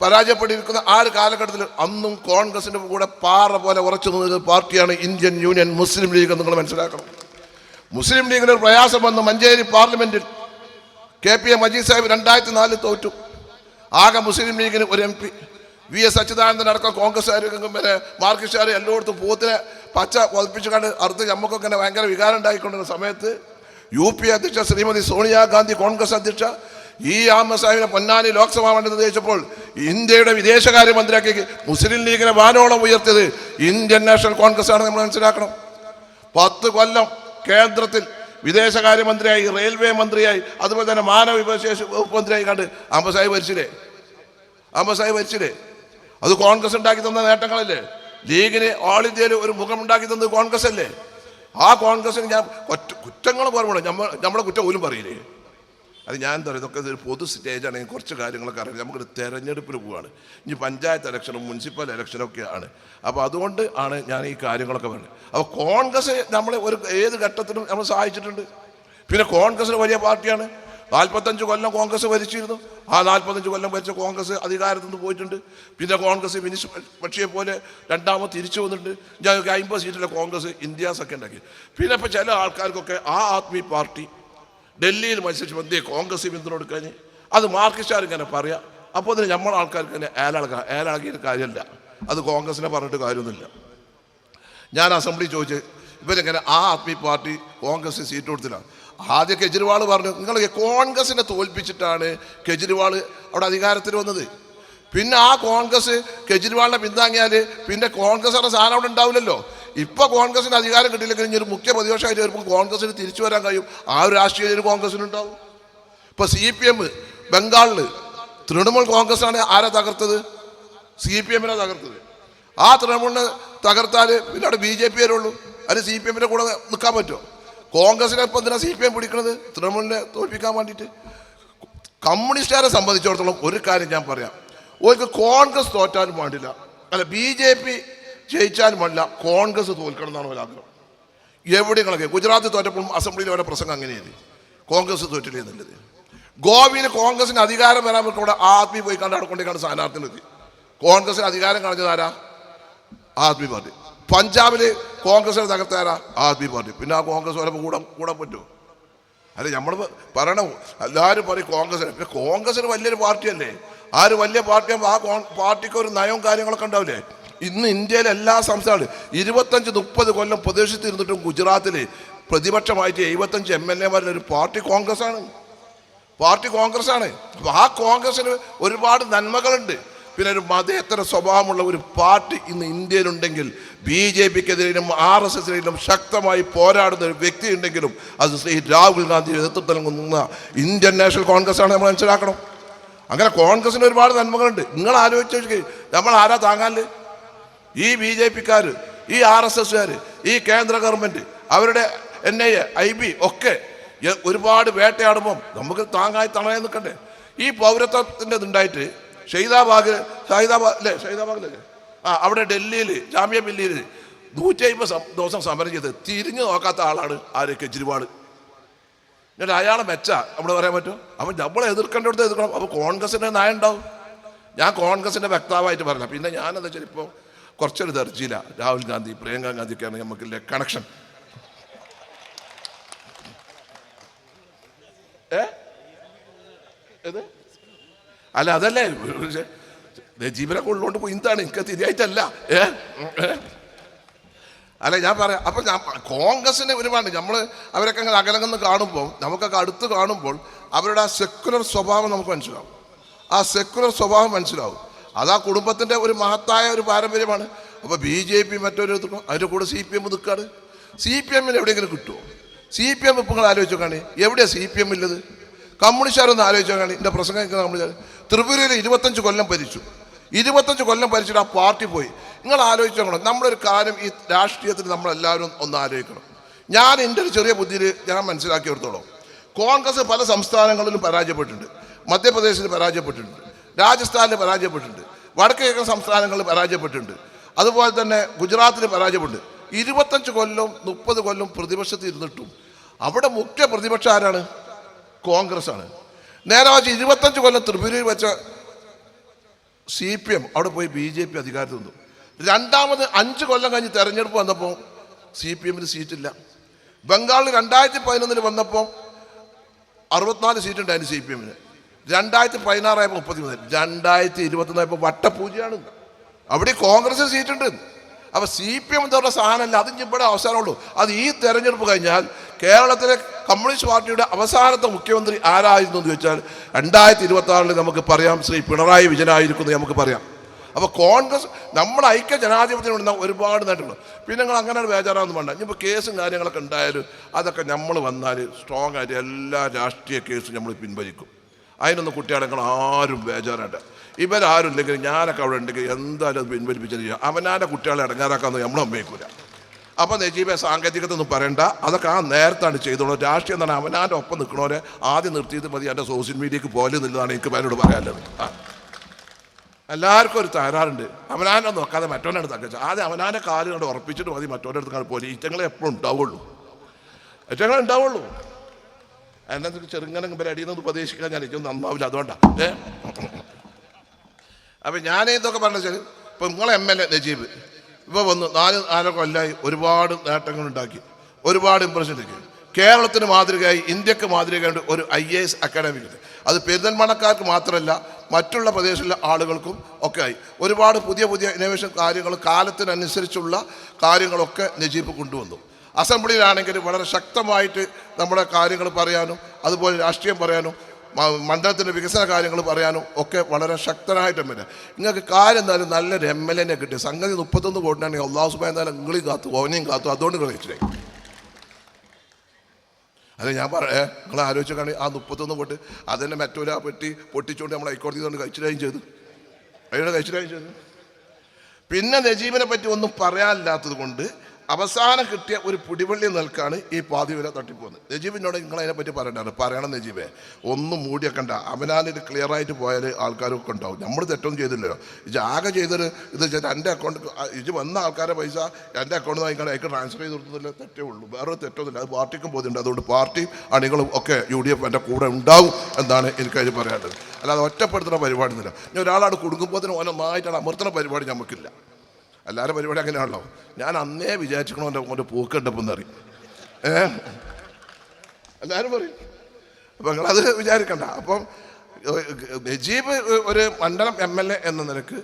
പരാജയപ്പെട്ടിരിക്കുന്ന ആ ഒരു കാലഘട്ടത്തിൽ അന്നും കോൺഗ്രസിന്റെ കൂടെ പാറ പോലെ ഉറച്ചു നിന്ന പാർട്ടിയാണ് ഇന്ത്യൻ യൂണിയൻ മുസ്ലിം ലീഗ് എന്ന് നിങ്ങൾ മനസ്സിലാക്കണം. മുസ്ലിം ലീഗിന് ഒരു പ്രയാസം വന്ന് മഞ്ചേരി പാർലമെന്റിൽ K P A Majeed Sahib രണ്ടായിരത്തി നാലിൽ തോറ്റു. ആകെ മുസ്ലിം ലീഗിന് ഒരു M P. V S Achuthanandan അടക്കം കോൺഗ്രസ്സുകാർക്കും പിന്നെ മാർക്സിസ്റ്റുകാർ എല്ലായിടത്തും പൂത്തിനെ പച്ച പതിപ്പിച്ചു കണ്ട് അറുത്ത് നമുക്കൊക്കെ ഇങ്ങനെ ഭയങ്കര വികാരം ഉണ്ടായിക്കൊണ്ടിരുന്ന സമയത്ത് യു പി അധ്യക്ഷ ശ്രീമതി സോണിയാഗാന്ധി കോൺഗ്രസ് അധ്യക്ഷ ഇ ആമ സാഹിബിനെ പൊന്നാനി ലോക്സഭാ മണ്ഡലം ജയിച്ചപ്പോൾ ഇന്ത്യയുടെ വിദേശകാര്യമന്ത്രിയാക്കി മുസ്ലിം ലീഗിനെ വാനോളം ഉയർത്തിയത് ഇന്ത്യൻ നാഷണൽ കോൺഗ്രസ് ആണ് നമ്മൾ മനസ്സിലാക്കണം. പത്ത് കൊല്ലം കേന്ദ്രത്തിൽ വിദേശകാര്യമന്ത്രിയായി റെയിൽവേ മന്ത്രിയായി അതുപോലെ തന്നെ മാനവവിഭവശേഷി വകുപ്പ് മന്ത്രിയായി കണ്ട് അമ്പസായി ഭരിച്ചില്ലേ? അമ്പസായി ഭരിച്ചില്ലേ? അത് കോൺഗ്രസ് ഉണ്ടാക്കി തന്ന നേട്ടങ്ങളല്ലേ? ലീഗിന് ഓൾ ഇന്ത്യയിൽ ഒരു മുഖം ഉണ്ടാക്കി തന്നത് കോൺഗ്രസ് അല്ലേ? ആ കോൺഗ്രസിന് ഞാൻ കുറ്റ കുറ്റങ്ങൾ പറഞ്ഞു നമ്മൾ നമ്മളെ കുറ്റം പോലും പറയില്ലേ? അത് ഞാൻ എന്താ പറയുക ഇതൊക്കെ ഒരു പൊതു സ്റ്റേജാണെങ്കിൽ കുറച്ച് കാര്യങ്ങളൊക്കെ അറിയാം. നമുക്കൊരു തെരഞ്ഞെടുപ്പിൽ പോവുകയാണ് ഇനി പഞ്ചായത്ത് ഇലക്ഷനും മുനിസിപ്പൽ ഇലക്ഷനും ഒക്കെ ആണ്. അപ്പോൾ അതുകൊണ്ട് ആണ് ഞാൻ ഈ കാര്യങ്ങളൊക്കെ പറയുന്നത് അപ്പോൾ കോൺഗ്രസ് നമ്മളെ ഒരു ഏത് ഘട്ടത്തിലും നമ്മൾ സഹായിച്ചിട്ടുണ്ട്. പിന്നെ കോൺഗ്രസ് വലിയ പാർട്ടിയാണ്. നാൽപ്പത്തഞ്ച് കൊല്ലം കോൺഗ്രസ് ഭരിച്ചിരുന്നു. ആ നാൽപ്പത്തഞ്ച് കൊല്ലം ഭരിച്ച കോൺഗ്രസ് അധികാരത്തിൽ നിന്ന് പോയിട്ടുണ്ട്. പിന്നെ കോൺഗ്രസ് മിനിസ് പക്ഷിയെ പോലെ രണ്ടാമത് തിരിച്ചു വന്നിട്ടുണ്ട്. ഞങ്ങൾക്ക് അമ്പത് സീറ്റിലെ കോൺഗ്രസ് ഇന്ത്യ സെക്കൻഡ് ആക്കി. പിന്നെ ഇപ്പോൾ ചില ആൾക്കാർക്കൊക്കെ ആ ആദ്മി പാർട്ടി ഡൽഹിയിൽ മത്സരിച്ച് എന്തേ കോൺഗ്രസ് പിന്തുണ കൊടുക്കാൻ അത് മാർക്കിസ്റ്റാർ ഇങ്ങനെ പറയാം? അപ്പോൾ അതിന് നമ്മൾ ആൾക്കാർക്ക് തന്നെ ഏലാളക ഏലാകിയ കാര്യമല്ല. അത് കോൺഗ്രസിനെ പറഞ്ഞിട്ട് കാര്യമൊന്നുമില്ല. ഞാൻ അസംബ്ലി ചോദിച്ച് ഇവരിങ്ങനെ ആ ആത്മീയ പാർട്ടി കോൺഗ്രസ് സീറ്റ് കൊടുത്തില്ല? ആദ്യം കെജ്രിവാൾ പറഞ്ഞു നിങ്ങൾ കോൺഗ്രസിനെ തോൽപ്പിച്ചിട്ടാണ് കെജ്രിവാൾ അവിടെ അധികാരത്തിൽ വന്നത്. പിന്നെ ആ കോൺഗ്രസ് കെജ്രിവാളിനെ പിന്താങ്ങിയാൽ പിന്നെ കോൺഗ്രസിന്റെ സാധനം അവിടെ ഉണ്ടാവില്ലല്ലോ. ഇപ്പൊ കോൺഗ്രസിന് അധികാരം കിട്ടിയില്ലെങ്കിൽ ഇനി ഒരു മുഖ്യ പ്രതിപക്ഷമായിട്ട് വരുമ്പോൾ കോൺഗ്രസിന് തിരിച്ചു വരാൻ കഴിയും. ആ ഒരു രാഷ്ട്രീയ കോൺഗ്രസിനുണ്ടാവും. ഇപ്പൊ സി പി എം ബംഗാളിൽ തൃണമൂൽ കോൺഗ്രസ് ആണ് ആരെ തകർത്തത്? സി പി എമ്മിനെ തകർത്തത്. ആ തൃണമൂലിനെ തകർത്താൽ പിന്നെ അവിടെ ബി ജെ പി വരുള്ളൂ. അത് സി പി എമ്മിന്റെ കൂടെ നിൽക്കാൻ പറ്റുമോ? കോൺഗ്രസിനെ ഇപ്പം എന്തിനാ സി പി എം പിടിക്കുന്നത് തൃണമൂലിനെ തോൽപ്പിക്കാൻ വേണ്ടിയിട്ട്. കമ്മ്യൂണിസ്റ്റുകാരെ സംബന്ധിച്ചിടത്തോളം ഒരു കാര്യം ഞാൻ പറയാം. ഓർക്ക് കോൺഗ്രസ് തോറ്റാനും വേണ്ടില്ല. അല്ല ബി ജെ പി ജയിച്ചാലും അല്ല കോൺഗ്രസ് തോൽക്കണം എന്നാണ് ഒരാഗ്രഹം എവിടെയൊക്കെ ഗുജറാത്ത് തോറ്റപ്പോഴും അസംബ്ലിയിൽ അവരുടെ പ്രസംഗം അങ്ങനെയായിരുന്നു. കോൺഗ്രസ് തോറ്റില്ലേ എന്നുള്ളത് ഗോവയിൽ കോൺഗ്രസിന് അധികാരം വരാൻ പറ്റും അവിടെ ആദ്മി പോയി കണ്ട് അവിടെ കൊണ്ടിരിക്കാണ് സ്ഥാനാർത്ഥിനെത്തി കോൺഗ്രസിന് അധികാരം കളഞ്ഞതാരാ ആദ്മി പാർട്ടി. പഞ്ചാബിൽ കോൺഗ്രസിനെ തകർത്താരാ ആദ്മി പാർട്ടി. പിന്നെ ആ കോൺഗ്രസ് വരെ കൂടാൻ കൂടാൻ പറ്റുമോ? അല്ല നമ്മൾ പറയണോ? എല്ലാവരും പറയും കോൺഗ്രസ് പിന്നെ കോൺഗ്രസിന് വലിയൊരു പാർട്ടിയല്ലേ? ആ ഒരു വലിയ പാർട്ടിയാകുമ്പോൾ ആ പാർട്ടിക്ക് ഒരു നയവും കാര്യങ്ങളൊക്കെ ഉണ്ടാവില്ലേ? ഇന്ന് ഇന്ത്യയിലെ എല്ലാ സംസ്ഥാനങ്ങളും ഇരുപത്തഞ്ച് മുപ്പത് കൊല്ലം പ്രദേശത്തിരുന്നിട്ടും ഗുജറാത്തിൽ പ്രതിപക്ഷമായിട്ട് എഴുപത്തഞ്ച് എം എൽ എമാരുടെ ഒരു പാർട്ടി കോൺഗ്രസ് ആണ് പാർട്ടി കോൺഗ്രസ് ആണ് അപ്പൊ ആ കോൺഗ്രസ്സിന് ഒരുപാട് നന്മകളുണ്ട്. പിന്നെ ഒരു മതേതര സ്വഭാവമുള്ള ഒരു പാർട്ടി ഇന്ന് ഇന്ത്യയിലുണ്ടെങ്കിൽ ബി ജെ പിക്കെതിരെയും ആർ എസ് എസിനെതിരും ശക്തമായി പോരാടുന്ന ഒരു വ്യക്തി ഉണ്ടെങ്കിലും അത് ശ്രീ രാഹുൽ ഗാന്ധി നേതൃത്വം നൽകുന്ന ഇന്ത്യൻ നാഷണൽ കോൺഗ്രസ് ആണ് നമ്മൾ മനസ്സിലാക്കണം. അങ്ങനെ കോൺഗ്രസിന് ഒരുപാട് നന്മകളുണ്ട്. നിങ്ങൾ ആലോചിച്ച് നമ്മൾ ആരാ താങ്ങാൽ ഈ ബി ജെ പിക്കാർ ഈ ആർ എസ് എസ്സുകാർ ഈ കേന്ദ്ര ഗവൺമെന്റ് അവരുടെ N I A I B ഒക്കെ ഒരുപാട് വേട്ടയാടുമ്പം നമുക്ക് താങ്ങായി തണയാൻ നിൽക്കണ്ടേ? ഈ പൗരത്വത്തിന്റെ ഇതുണ്ടായിട്ട് ഷെയ്ദാബാഗ് ഷഹീദാബാഗ് അല്ലേ ഷഹീദാബാഗിലല്ലേ ആ അവിടെ ഡൽഹിയിൽ ജാമ്യ ബില്ലിയിൽ നൂറ്റി അമ്പത് ദിവസം സമരം ചെയ്ത് തിരിഞ്ഞു നോക്കാത്ത ആളാണ് ആര് കെജ്രിവാൾ. എന്നിട്ട് അയാളെ മെച്ച നമ്മൾ പറയാൻ പറ്റും? അപ്പം നമ്മൾ എതിർക്കേണ്ടടുത്ത് എതിർക്കണം. അപ്പോൾ കോൺഗ്രസിന്റെ നയം ഉണ്ടാവും. ഞാൻ കോൺഗ്രസിന്റെ വക്താവായിട്ട് പറഞ്ഞ പിന്നെ ഞാനെന്താ വെച്ചാൽ ഇപ്പോൾ കുറച്ചൊരു ദർജിയില്ല രാഹുൽ ഗാന്ധി പ്രിയങ്ക ഗാന്ധിയൊക്കെയാണ് നമുക്കില്ലേ കണക്ഷൻ ഏ? ഏത് അല്ല അതല്ലേ? ജീവനൊക്കെ കൊള്ളുകൊണ്ട് എന്താണ് എനിക്ക് തിരിയായിട്ടല്ല. ഏ? അല്ല ഞാൻ പറയാം. അപ്പം ഞാൻ കോൺഗ്രസിനെ ഒരുപാട് നമ്മൾ അവരൊക്കെ അങ്ങനെ അകലങ്ങന്ന് കാണുമ്പോൾ നമുക്കൊക്കെ അടുത്ത് കാണുമ്പോൾ അവരുടെ ആ സെക്കുലർ സ്വഭാവം നമുക്ക് മനസ്സിലാവും. ആ സെക്കുലർ സ്വഭാവം മനസ്സിലാവും. അത് ആ കുടുംബത്തിന്റെ ഒരു മഹത്തായ ഒരു പാരമ്പര്യമാണ്. അപ്പോൾ ബി ജെ പി മറ്റൊരു അതിന്റെ കൂടെ സി പി എം നിൽക്കാണ്. സി പി എമ്മിന് എവിടെയെങ്കിലും കിട്ടുമോ സി പി എം ഇപ്പം നിങ്ങൾ ആലോചിച്ച് കാണി എവിടെയാണ് സി പി എം ഉള്ളത് കമ്മ്യൂണിസ്റ്റുകാരൊന്ന് ആലോചിച്ച് കാണി എന്റെ പ്രസംഗം കേൾക്കുന്ന നമ്മൾ ത്രിപുരയിൽ ഇരുപത്തഞ്ച് കൊല്ലം ഭരിച്ചു. ഇരുപത്തഞ്ച് കൊല്ലം ഭരിച്ചിട്ട് ആ പാർട്ടി പോയി. നിങ്ങൾ ആലോചിച്ച് നോക്കണം നമ്മളൊരു കാര്യം ഈ രാഷ്ട്രീയത്തിൽ നമ്മളെല്ലാവരും ഒന്ന് ആലോചിക്കണം. ഞാൻ എന്റെ ഒരു ചെറിയ ബുദ്ധിയിൽ ഞാൻ മനസ്സിലാക്കിയെടുത്തോളം. കോൺഗ്രസ് പല സംസ്ഥാനങ്ങളിലും പരാജയപ്പെട്ടിട്ടുണ്ട്. മധ്യപ്രദേശിൽ പരാജയപ്പെട്ടിട്ടുണ്ട്. രാജസ്ഥാനിൽ പരാജയപ്പെട്ടിട്ടുണ്ട്. വടക്ക് കിഴക്കൻ സംസ്ഥാനങ്ങളിൽ പരാജയപ്പെട്ടിട്ടുണ്ട്. അതുപോലെ തന്നെ ഗുജറാത്തിൽ പരാജയപ്പെട്ടുണ്ട് ഇരുപത്തഞ്ച് കൊല്ലം മുപ്പത് കൊല്ലം പ്രതിപക്ഷത്ത് ഇരുന്നിട്ടും. അവിടെ മുഖ്യ പ്രതിപക്ഷം ആരാണ്? കോൺഗ്രസ് ആണ് നേരെ വെച്ച് ഇരുപത്തഞ്ച് കൊല്ലം ത്രിപുരയിൽ വെച്ച സി പി എം അവിടെ പോയി ബി ജെ പി അധികാരത്തിൽ നിന്നു. രണ്ടാമത് അഞ്ച് കൊല്ലം കഴിഞ്ഞ് തെരഞ്ഞെടുപ്പ് വന്നപ്പോൾ സി പി എമ്മിന് സീറ്റില്ല. ബംഗാളിൽ രണ്ടായിരത്തി പതിനൊന്നിൽ വന്നപ്പോൾ അറുപത്തിനാല് സീറ്റ് ഉണ്ടായിരുന്നു സി പി എമ്മിന്. രണ്ടായിരത്തി പതിനാറായപ്പോൾ മുപ്പത്തി മൂന്ന് രണ്ടായിരത്തി ഇരുപത്തൊന്നായപ്പോൾ വട്ടപൂജയാണ് അവിടെ കോൺഗ്രസ് സീറ്റ് ഉണ്ട് അപ്പൊ സി പി എം എന്നുള്ള സാധനമല്ല അതും ഇവിടെ അവസാനമുള്ളൂ. അത് ഈ തെരഞ്ഞെടുപ്പ് കഴിഞ്ഞാൽ കേരളത്തിലെ കമ്മ്യൂണിസ്റ്റ് പാർട്ടിയുടെ അവസാനത്തെ മുഖ്യമന്ത്രി ആരായിരുന്നു എന്ന് ചോദിച്ചാൽ രണ്ടായിരത്തി ഇരുപത്തി ആറിൽ നമുക്ക് പറയാം ശ്രീ പിണറായി വിജയനായിരിക്കുന്നു നമുക്ക് പറയാം. അപ്പോൾ കോൺഗ്രസ് നമ്മുടെ ഐക്യ ജനാധിപത്യം ഉണ്ടെന്ന ഒരുപാട് നേട്ടമുണ്ട് പിന്നെ നിങ്ങൾ അങ്ങനെ ഒരു ബേജാറാണെന്ന് വേണ്ട. ഇനിയിപ്പോൾ കേസും കാര്യങ്ങളൊക്കെ ഉണ്ടായാലും അതൊക്കെ നമ്മൾ വന്നാൽ സ്ട്രോങ് ആയിട്ട് എല്ലാ രാഷ്ട്രീയ കേസും നമ്മൾ പിൻവലിക്കും. അതിനൊന്നും കുട്ടികളെ ആരും ബേജാറായിട്ട് ഇവരാരും ഇല്ലെങ്കിൽ ഞാനൊക്കെ അവിടെ ഉണ്ടെങ്കിൽ എന്തായാലും അത് പിൻവലിപ്പിച്ചത് ചെയ്യാം. അവനാന്റെ കുട്ടികളെ ഇടങ്ങാറാക്കാന്ന് നമ്മളെ അമ്മയ്ക്കൂല അപ്പം നജീബെ സാങ്കേതികത ഒന്നും പറയണ്ട. അതൊക്കെ ആ നേരത്താണ് ചെയ്തോളൂ. രാഷ്ട്രീയം തന്നെ അവനാന്റെ ഒപ്പം നിൽക്കണവരെ ആദ്യം നിർത്തിയത് മതി. എന്റെ സോഷ്യൽ മീഡിയക്ക് പോലെ നിന്നതാണ് എനിക്ക് പേരോട് പറയാനുള്ളത്. എല്ലാവർക്കും ഒരു തകരാറുണ്ട്. അവനാനെ നോക്കാതെ മറ്റവനാണ് തകച്ച ആദ്യം അവനാന്റെ കാൽ കണ്ട് ഉറപ്പിച്ചിട്ട് മതി. മറ്റവന്റെ അടുത്ത് പോലെ ഈറ്റങ്ങളെ എപ്പോഴും ഉണ്ടാവുള്ളൂ. ഏറ്റങ്ങളെ ഉണ്ടാവുള്ളൂ. എന്നെ ചെറുങ്ങനെ ഇവരെ അടിയിൽ നിന്ന് ഉപദേശിക്കാൻ ഞാൻ എനിക്ക് നന്നാവില്ല അതുകൊണ്ടാണ് ഏ? അപ്പം ഞാൻ ഇതൊക്കെ പറഞ്ഞു വെച്ചാൽ ഇപ്പം നിങ്ങളെ എം എൽ എ നജീബ് ഇപ്പോൾ വന്ന് നാല് നാലോ കൊല്ലമായി ഒരുപാട് നേട്ടങ്ങൾ ഉണ്ടാക്കി ഒരുപാട് ഇമ്പ്രഷൻ ഉണ്ടാക്കി കേരളത്തിന് മാതൃകയായി ഇന്ത്യയ്ക്ക് മാതൃകയായിട്ട് ഒരു ഐ എ എസ് അക്കാഡമി അത് പെരുന്തൽമണക്കാർക്ക് മാത്രമല്ല മറ്റുള്ള പ്രദേശത്തിലെ ആളുകൾക്കും ഒക്കെ ആയി. ഒരുപാട് പുതിയ പുതിയ ഇന്നോവേഷൻ കാര്യങ്ങൾ കാലത്തിനനുസരിച്ചുള്ള കാര്യങ്ങളൊക്കെ നജീബ് കൊണ്ടുവന്നു. അസംബ്ലിയിലാണെങ്കിൽ വളരെ ശക്തമായിട്ട് നമ്മുടെ കാര്യങ്ങൾ പറയാനും അതുപോലെ രാഷ്ട്രീയം പറയാനും മണ്ഡലത്തിന്റെ വികസന കാര്യങ്ങൾ പറയാനും ഒക്കെ വളരെ ശക്തനായിട്ട് എം എൽ എ നിങ്ങൾക്ക് കാര്യം എന്തായാലും നല്ലൊരു എം എൽ എനെ കിട്ടി. സംഗതി മുപ്പത്തൊന്ന് കോടിനാണെങ്കിൽ അള്ളാഹു സുബാൻ എന്തായാലും നിങ്ങളെയും കാത്തു ഓനെയും കാത്തു അതുകൊണ്ട് കളിച്ചിട്ടേ അല്ല ഞാൻ പറയേ നിങ്ങൾ ആലോചിച്ച് കാണി ആ മുപ്പത്തൊന്ന് പൊട്ട് അതിനെ മറ്റൊരാ പെട്ടി പൊട്ടിച്ചുകൊണ്ട് നമ്മൾ ഹൈക്കോടതി കൊണ്ട് കഴിച്ചിടുകയും ചെയ്തു. അതിനോട് കഴിച്ചിടുകയും ചെയ്തു. പിന്നെ നജീബിനെ പറ്റി ഒന്നും പറയാനില്ലാത്തത് കൊണ്ട് അവസാനം കിട്ടിയ ഒരു പിടിവള്ളി നിൽക്കാണ് ഈ പാതിവരെ തട്ടിപ്പോകുന്നത്. നജീബിനോട് നിങ്ങൾ അതിനെപ്പറ്റി പറയണ്ടാണ് പറയണം നജീബെ. ഒന്നും മൂടിയൊക്കണ്ട. ഇത് ക്ലിയർ ആയിട്ട് പോയാൽ ആൾക്കാരൊക്കെ ഉണ്ടാവും. നമ്മൾ തെറ്റൊന്നും ചെയ്തില്ലല്ലോ. ഇത് ആകെ ചെയ്തൊരു ഇത് എന്റെ അക്കൗണ്ട് ഇത് വന്ന ആൾക്കാരെ പൈസ എന്റെ അക്കൗണ്ട് വാങ്ങിക്കാൻ അയക്ക് ട്രാൻസ്ഫർ ചെയ്ത് കൊടുത്തില്ല തെറ്റേ ഉള്ളൂ. വേറെ തെറ്റൊന്നുമില്ല. അത് പാർട്ടിക്കും ബോധ്യമുണ്ട്. അതുകൊണ്ട് പാർട്ടി അണികളും ഒക്കെ യു ഡി എഫ് എന്റെ കൂടെ ഉണ്ടാവും എന്നാണ് എനിക്കതിൽ പറയാനുള്ളത്. അല്ലാതെ ഒറ്റപ്പെടുത്തുന്ന പരിപാടി ഒന്നുമില്ല ഞാൻ ഒരാളാണ് കുടുങ്ങുമ്പോൾ തന്നെ ഓനൊന്നായിട്ടാണ് അമർത്തുന്ന പരിപാടി നമുക്കില്ല എല്ലാവരും പരിപാടി അങ്ങനെയാണല്ലോ. ഞാൻ അന്നേ വിചാരിച്ചിക്കണോ എന്റെ മോന്റെ പൂക്ക് കണ്ടപ്പോൾ അറിയും ഏ? എല്ലാവരും പറയും. അപ്പം നിങ്ങളത് വിചാരിക്കണ്ട. അപ്പം നജീബ് ഒരു മണ്ഡലം എം എൽ എ എന്ന നിലയ്ക്ക്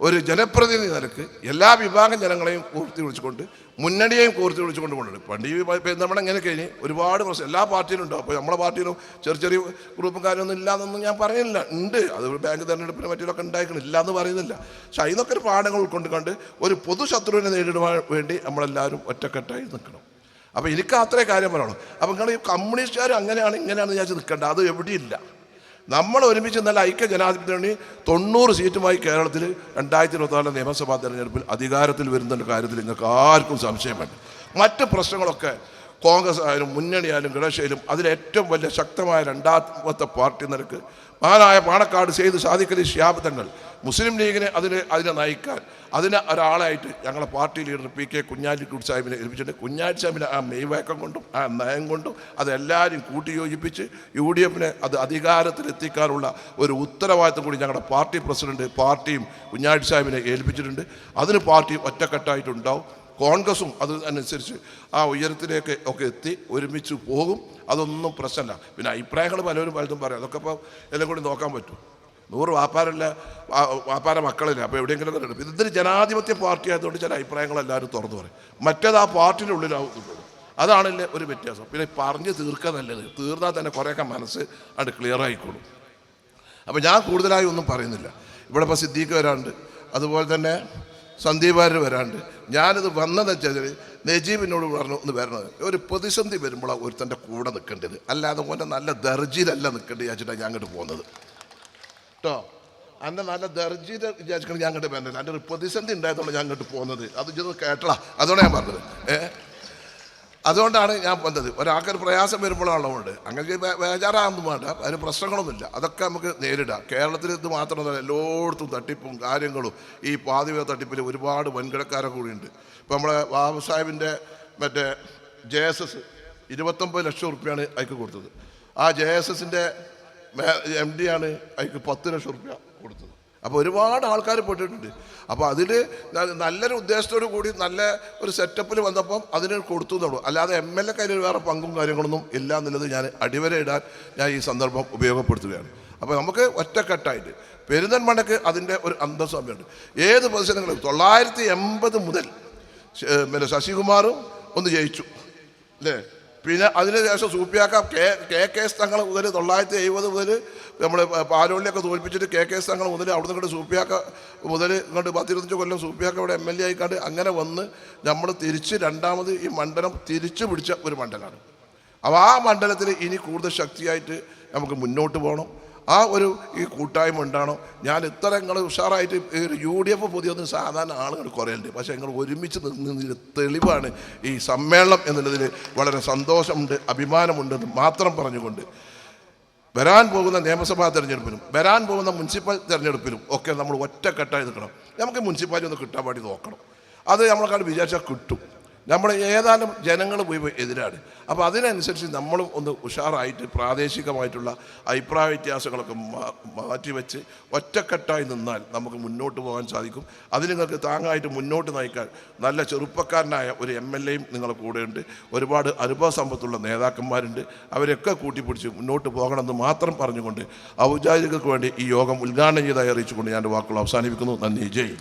ഒരു ജനപ്രതിനിധി നിലയ്ക്ക് എല്ലാ വിഭാഗം ജനങ്ങളെയും കൂർത്തി വിളിച്ചുകൊണ്ട് മുന്നണിയെയും കൂർത്തി വിളിച്ചുകൊണ്ട് കൊണ്ടുണ്ട് പണ്ട് ഈ നമ്മുടെ ഇങ്ങനെ കഴിഞ്ഞ് ഒരുപാട് പ്രശ്നം എല്ലാ പാർട്ടിയിലും ഉണ്ട്. അപ്പോൾ നമ്മളെ പാർട്ടിയിലും ചെറിയ ചെറിയ ഗ്രൂപ്പും കാര്യമൊന്നും ഇല്ലാന്നൊന്നും ഞാൻ പറയുന്നില്ല. ഉണ്ട്. അത് ബാങ്ക് തെരഞ്ഞെടുപ്പിന് മറ്റിലൊക്കെ ഉണ്ടായിക്കണം ഇല്ല എന്ന് പറയുന്നില്ല. പക്ഷെ അതിനൊക്കെ ഒരു പാഠങ്ങൾ ഉൾക്കൊണ്ട് കണ്ട് ഒരു പൊതു ശത്രുവിനെ നേരിടുവാൻ വേണ്ടി നമ്മളെല്ലാവരും ഒറ്റക്കെട്ടായി നിൽക്കണം. അപ്പോൾ എനിക്ക് അത്രേ കാര്യം പറയണം അപ്പോൾ നിങ്ങൾ ഈ കമ്മ്യൂണിസ്റ്റുകാർ അങ്ങനെയാണ് ഇങ്ങനെയാണെന്ന് വിചാരിച്ച് നിൽക്കേണ്ട. അത് എവിടെയില്ല നമ്മൾ ഒരുമിച്ച് നല്ല ഐക്യ ജനാധിപത്യ മുന്നണി തൊണ്ണൂറ് സീറ്റുമായി കേരളത്തിൽ രണ്ടായിരത്തി ഇരുപത്തിനാല് നിയമസഭാ തെരഞ്ഞെടുപ്പിൽ അധികാരത്തിൽ വരുന്ന കാര്യത്തിൽ നിങ്ങൾക്ക് ആർക്കും സംശയം വേണ്ട. മറ്റ് പ്രശ്നങ്ങളൊക്കെ കോൺഗ്രസ് ആയാലും മുന്നണി ആയാലും ഗണേശയിലും അതിലേറ്റവും വലിയ ശക്തമായ രണ്ടാമത്തെ പാർട്ടി നിരക്ക്. മഹാനായ പാണക്കാട് ചെയ്ത് ഷിയാബ് തങ്ങൾ മുസ്ലിം ലീഗിനെ അതിന് അതിനെ നയിക്കാൻ അതിന് ഒരാളായിട്ട് ഞങ്ങളുടെ party leader P K Kunhalikutty സാഹിബിനെ ഏൽപ്പിച്ചിട്ടുണ്ട്. കുഞ്ഞാലി സാഹിബിനെ ആ മെയ്വഴക്കം കൊണ്ടും ആ നയം കൊണ്ടും അതെല്ലാവരും കൂട്ടിയോജിപ്പിച്ച് യു ഡി എഫിനെ അത് അധികാരത്തിലെത്തിക്കാനുള്ള ഒരു ഉത്തരവാദിത്തം കൂടി ഞങ്ങളുടെ പാർട്ടി പ്രസിഡന്റ് പാർട്ടിയും കുഞ്ഞാലി സാഹിബിനെ ഏൽപ്പിച്ചിട്ടുണ്ട്. അതിന് പാർട്ടി ഒറ്റക്കെട്ടായിട്ടുണ്ടാവും. കോൺഗ്രസും അത് അനുസരിച്ച് ആ ഉയരത്തിലേക്ക് ഒക്കെ എത്തി ഒരുമിച്ച് പോകും. അതൊന്നും പ്രശ്നമല്ല. പിന്നെ അഭിപ്രായങ്ങൾ പലരും പലതും പറയാം. അതൊക്കെ ഇപ്പോൾ എല്ലാം കൂടി നോക്കാൻ പറ്റും. നൂറ് വാപ്പാരല്ല വാപ്പാര മക്കളില്ല? അപ്പോൾ എവിടെയെങ്കിലും തന്നെ എടുക്കും ഇതൊരു ജനാധിപത്യ പാർട്ടി ആയതുകൊണ്ട് ചില അഭിപ്രായങ്ങൾ എല്ലാവരും തുറന്നു പറയും. മറ്റേത് ആ പാർട്ടിയുടെ ഉള്ളിലാവും അതാണല്ലേ ഒരു വ്യത്യാസം. പിന്നെ പറഞ്ഞ് തീർക്കുക നല്ലത്. തീർന്നാൽ തന്നെ കുറേയൊക്കെ മനസ്സ് അത് ക്ലിയർ ആയിക്കോളും. അപ്പോൾ ഞാൻ കൂടുതലായി ഒന്നും പറയുന്നില്ല. ഇവിടെ ഇപ്പോൾ സിദ്ദീഖ് വരാണ്ട്. അതുപോലെ തന്നെ സന്ദീപാരർ വരാണ്ട്. ഞാനിത് വന്നതെന്ന് വെച്ചാൽ നജീബിനോട് പറഞ്ഞു ഒന്ന് വരണത്. ഒരു പ്രതിസന്ധി വരുമ്പോഴാണ് ഒരുത്തന്റെ കൂടെ നിൽക്കേണ്ടത്. അല്ലാതെ ഓന്റെ നല്ല ദർജിയിലല്ല നിൽക്കേണ്ടത് വിചാരിച്ചിട്ടാണ് ഞാൻ അങ്ങോട്ട് പോകുന്നത്. കേട്ടോ. അന്ന് നല്ല ദർജിയിൽ വിചാരിക്കണം ഞാൻ അങ്ങോട്ട് പറഞ്ഞത് എന്റെ ഒരു പ്രതിസന്ധി ഉണ്ടായതുകൊണ്ട് ഞാൻ അങ്ങോട്ട് പോകുന്നത്. അത് ഇതൊന്ന് കേട്ടളാ അതുകൊണ്ട് ഞാൻ പറഞ്ഞത്. ഏ? അതുകൊണ്ടാണ് ഞാൻ വന്നത്. ഒരാൾക്കൊരു പ്രയാസം വരുമ്പോഴാണുള്ളത് അങ്ങനെ ബേ- ബേജാറാകുന്നു വേണ്ട. അതിന് പ്രശ്നങ്ങളൊന്നുമില്ല. അതൊക്കെ നമുക്ക് നേരിടാം. കേരളത്തിൽ ഇത് മാത്രമല്ല എല്ലായിടത്തും തട്ടിപ്പും കാര്യങ്ങളും ഈ പാതിവ തട്ടിപ്പിൽ ഒരുപാട് വൻകിടക്കാരൊക്കെ കൂടിയുണ്ട്. ഇപ്പം നമ്മളെ ബാബു സാഹിബിന്റെ മറ്റേ ജെ എസ് എസ് ഇരുപത്തൊമ്പത് ലക്ഷം റുപ്യാണ് അയക്ക് കൊടുത്തത്. ആ ജെ എസ് എസിന്റെ എം ഡി ആണ് അയക്ക് പത്ത് ലക്ഷം റുപ്യ കൊടുത്തത്. അപ്പോൾ ഒരുപാട് ആൾക്കാർ പെട്ടിട്ടുണ്ട് അപ്പോൾ അതിൽ നല്ലൊരു ഉദ്ദേശത്തോടു കൂടി നല്ല ഒരു സെറ്റപ്പിൽ വന്നപ്പം അതിന് കൊടുത്തു എന്നുള്ളൂ. അല്ലാതെ എം എൽ എ കയ്യിൽ വേറെ പങ്കും കാര്യങ്ങളൊന്നും ഇല്ല എന്നുള്ളത് ഞാൻ അടിവര ഇടാൻ ഞാൻ ഈ സന്ദർഭം ഉപയോഗപ്പെടുത്തുകയാണ്. അപ്പോൾ നമുക്ക് ഒറ്റക്കെട്ടായിട്ട് പെരുന്തൻമണക്ക് അതിന്റെ ഒരു അന്തസ്വാമ്യമുണ്ട് ഏത് പൊസിഷനുകളും തൊള്ളായിരത്തി എൺപത് മുതൽ പിന്നെ ശശികുമാറും ഒന്ന് ജയിച്ചു. അല്ലേ? പിന്നെ അതിനുശേഷം സൂപ്പിയാക്ക K K K S Thangal മുതൽ തൊള്ളായിരത്തി എഴുപത് മുതൽ നമ്മൾ പാലോളിയൊക്കെ തോൽപ്പിച്ചിട്ട് കെ കെ എസ് തങ്ങൾ മുതൽ അവിടെ നിന്ന് സൂപ്പിയാക്ക മുതൽ ഇങ്ങോട്ട് പത്തിരുപത്തഞ്ച് കൊല്ലം സൂപ്പിയാക്ക ഇവിടെ എം എൽ എ ആയിക്കാണ്ട് അങ്ങനെ വന്ന് നമ്മൾ തിരിച്ച് രണ്ടാമത് ഈ മണ്ഡലം തിരിച്ചു പിടിച്ച ഒരു മണ്ഡലമാണ്. അപ്പോൾ ആ മണ്ഡലത്തിൽ ഇനി കൂടുതൽ ശക്തിയായിട്ട് നമുക്ക് മുന്നോട്ട് പോകണം. ആ ഒരു ഈ കൂട്ടായ്മ ഉണ്ടാണോ? ഞാൻ ഇത്ര നിങ്ങൾ ഉഷാറായിട്ട് യു ഡി എഫ് പുതിയൊന്നും സാധാരണ ആളുകൾ കുറയുണ്ട് പക്ഷേ നിങ്ങൾ ഒരുമിച്ച് നിന്നതിന്റെ തെളിവാണ് ഈ സമ്മേളനം എന്നുള്ളതിൽ വളരെ സന്തോഷമുണ്ട് അഭിമാനമുണ്ടെന്ന് മാത്രം പറഞ്ഞുകൊണ്ട്. വരാൻ പോകുന്ന നിയമസഭാ തിരഞ്ഞെടുപ്പിലും വരാൻ പോകുന്ന മുനിസിപ്പൽ തിരഞ്ഞെടുപ്പിലും ഒക്കെ നമ്മൾ ഒറ്റക്കെട്ടായി നിൽക്കണം. നമുക്ക് മുനിസിപ്പാലിറ്റി ഒന്ന് കിട്ടാൻ വേണ്ടി നോക്കണം. അത് നമ്മളെക്കാട് വിചാരിച്ചാൽ കിട്ടും. നമ്മൾ ഏതാനും ജനങ്ങൾ എതിരാണ്. അപ്പോൾ അതിനനുസരിച്ച് നമ്മളും ഒന്ന് ഉഷാറായിട്ട് പ്രാദേശികമായിട്ടുള്ള അഭിപ്രായ വ്യത്യാസങ്ങളൊക്കെ മാറ്റിവെച്ച് ഒറ്റക്കെട്ടായി നിന്നാൽ നമുക്ക് മുന്നോട്ട് പോകാൻ സാധിക്കും. അതിന് നിങ്ങൾക്ക് താങ്ങായിട്ട് മുന്നോട്ട് നയിക്കാൻ നല്ല ചെറുപ്പക്കാരനായ ഒരു എം എൽ എയും നിങ്ങളുടെ കൂടെയുണ്ട്. ഒരുപാട് അനുഭവ സമ്പത്തുള്ള നേതാക്കന്മാരുണ്ട്. അവരൊക്കെ കൂട്ടിപ്പിടിച്ച് മുന്നോട്ട് പോകണമെന്ന് മാത്രം പറഞ്ഞുകൊണ്ട് ഔദ്യോഗികർക്ക് വേണ്ടി ഈ യോഗം ഉദ്ഘാടനം ചെയ്തായി അറിയിച്ചുകൊണ്ട് ഞാൻ വാക്കുകൾ അവസാനിപ്പിക്കുന്നു. നന്ദി. ജയ്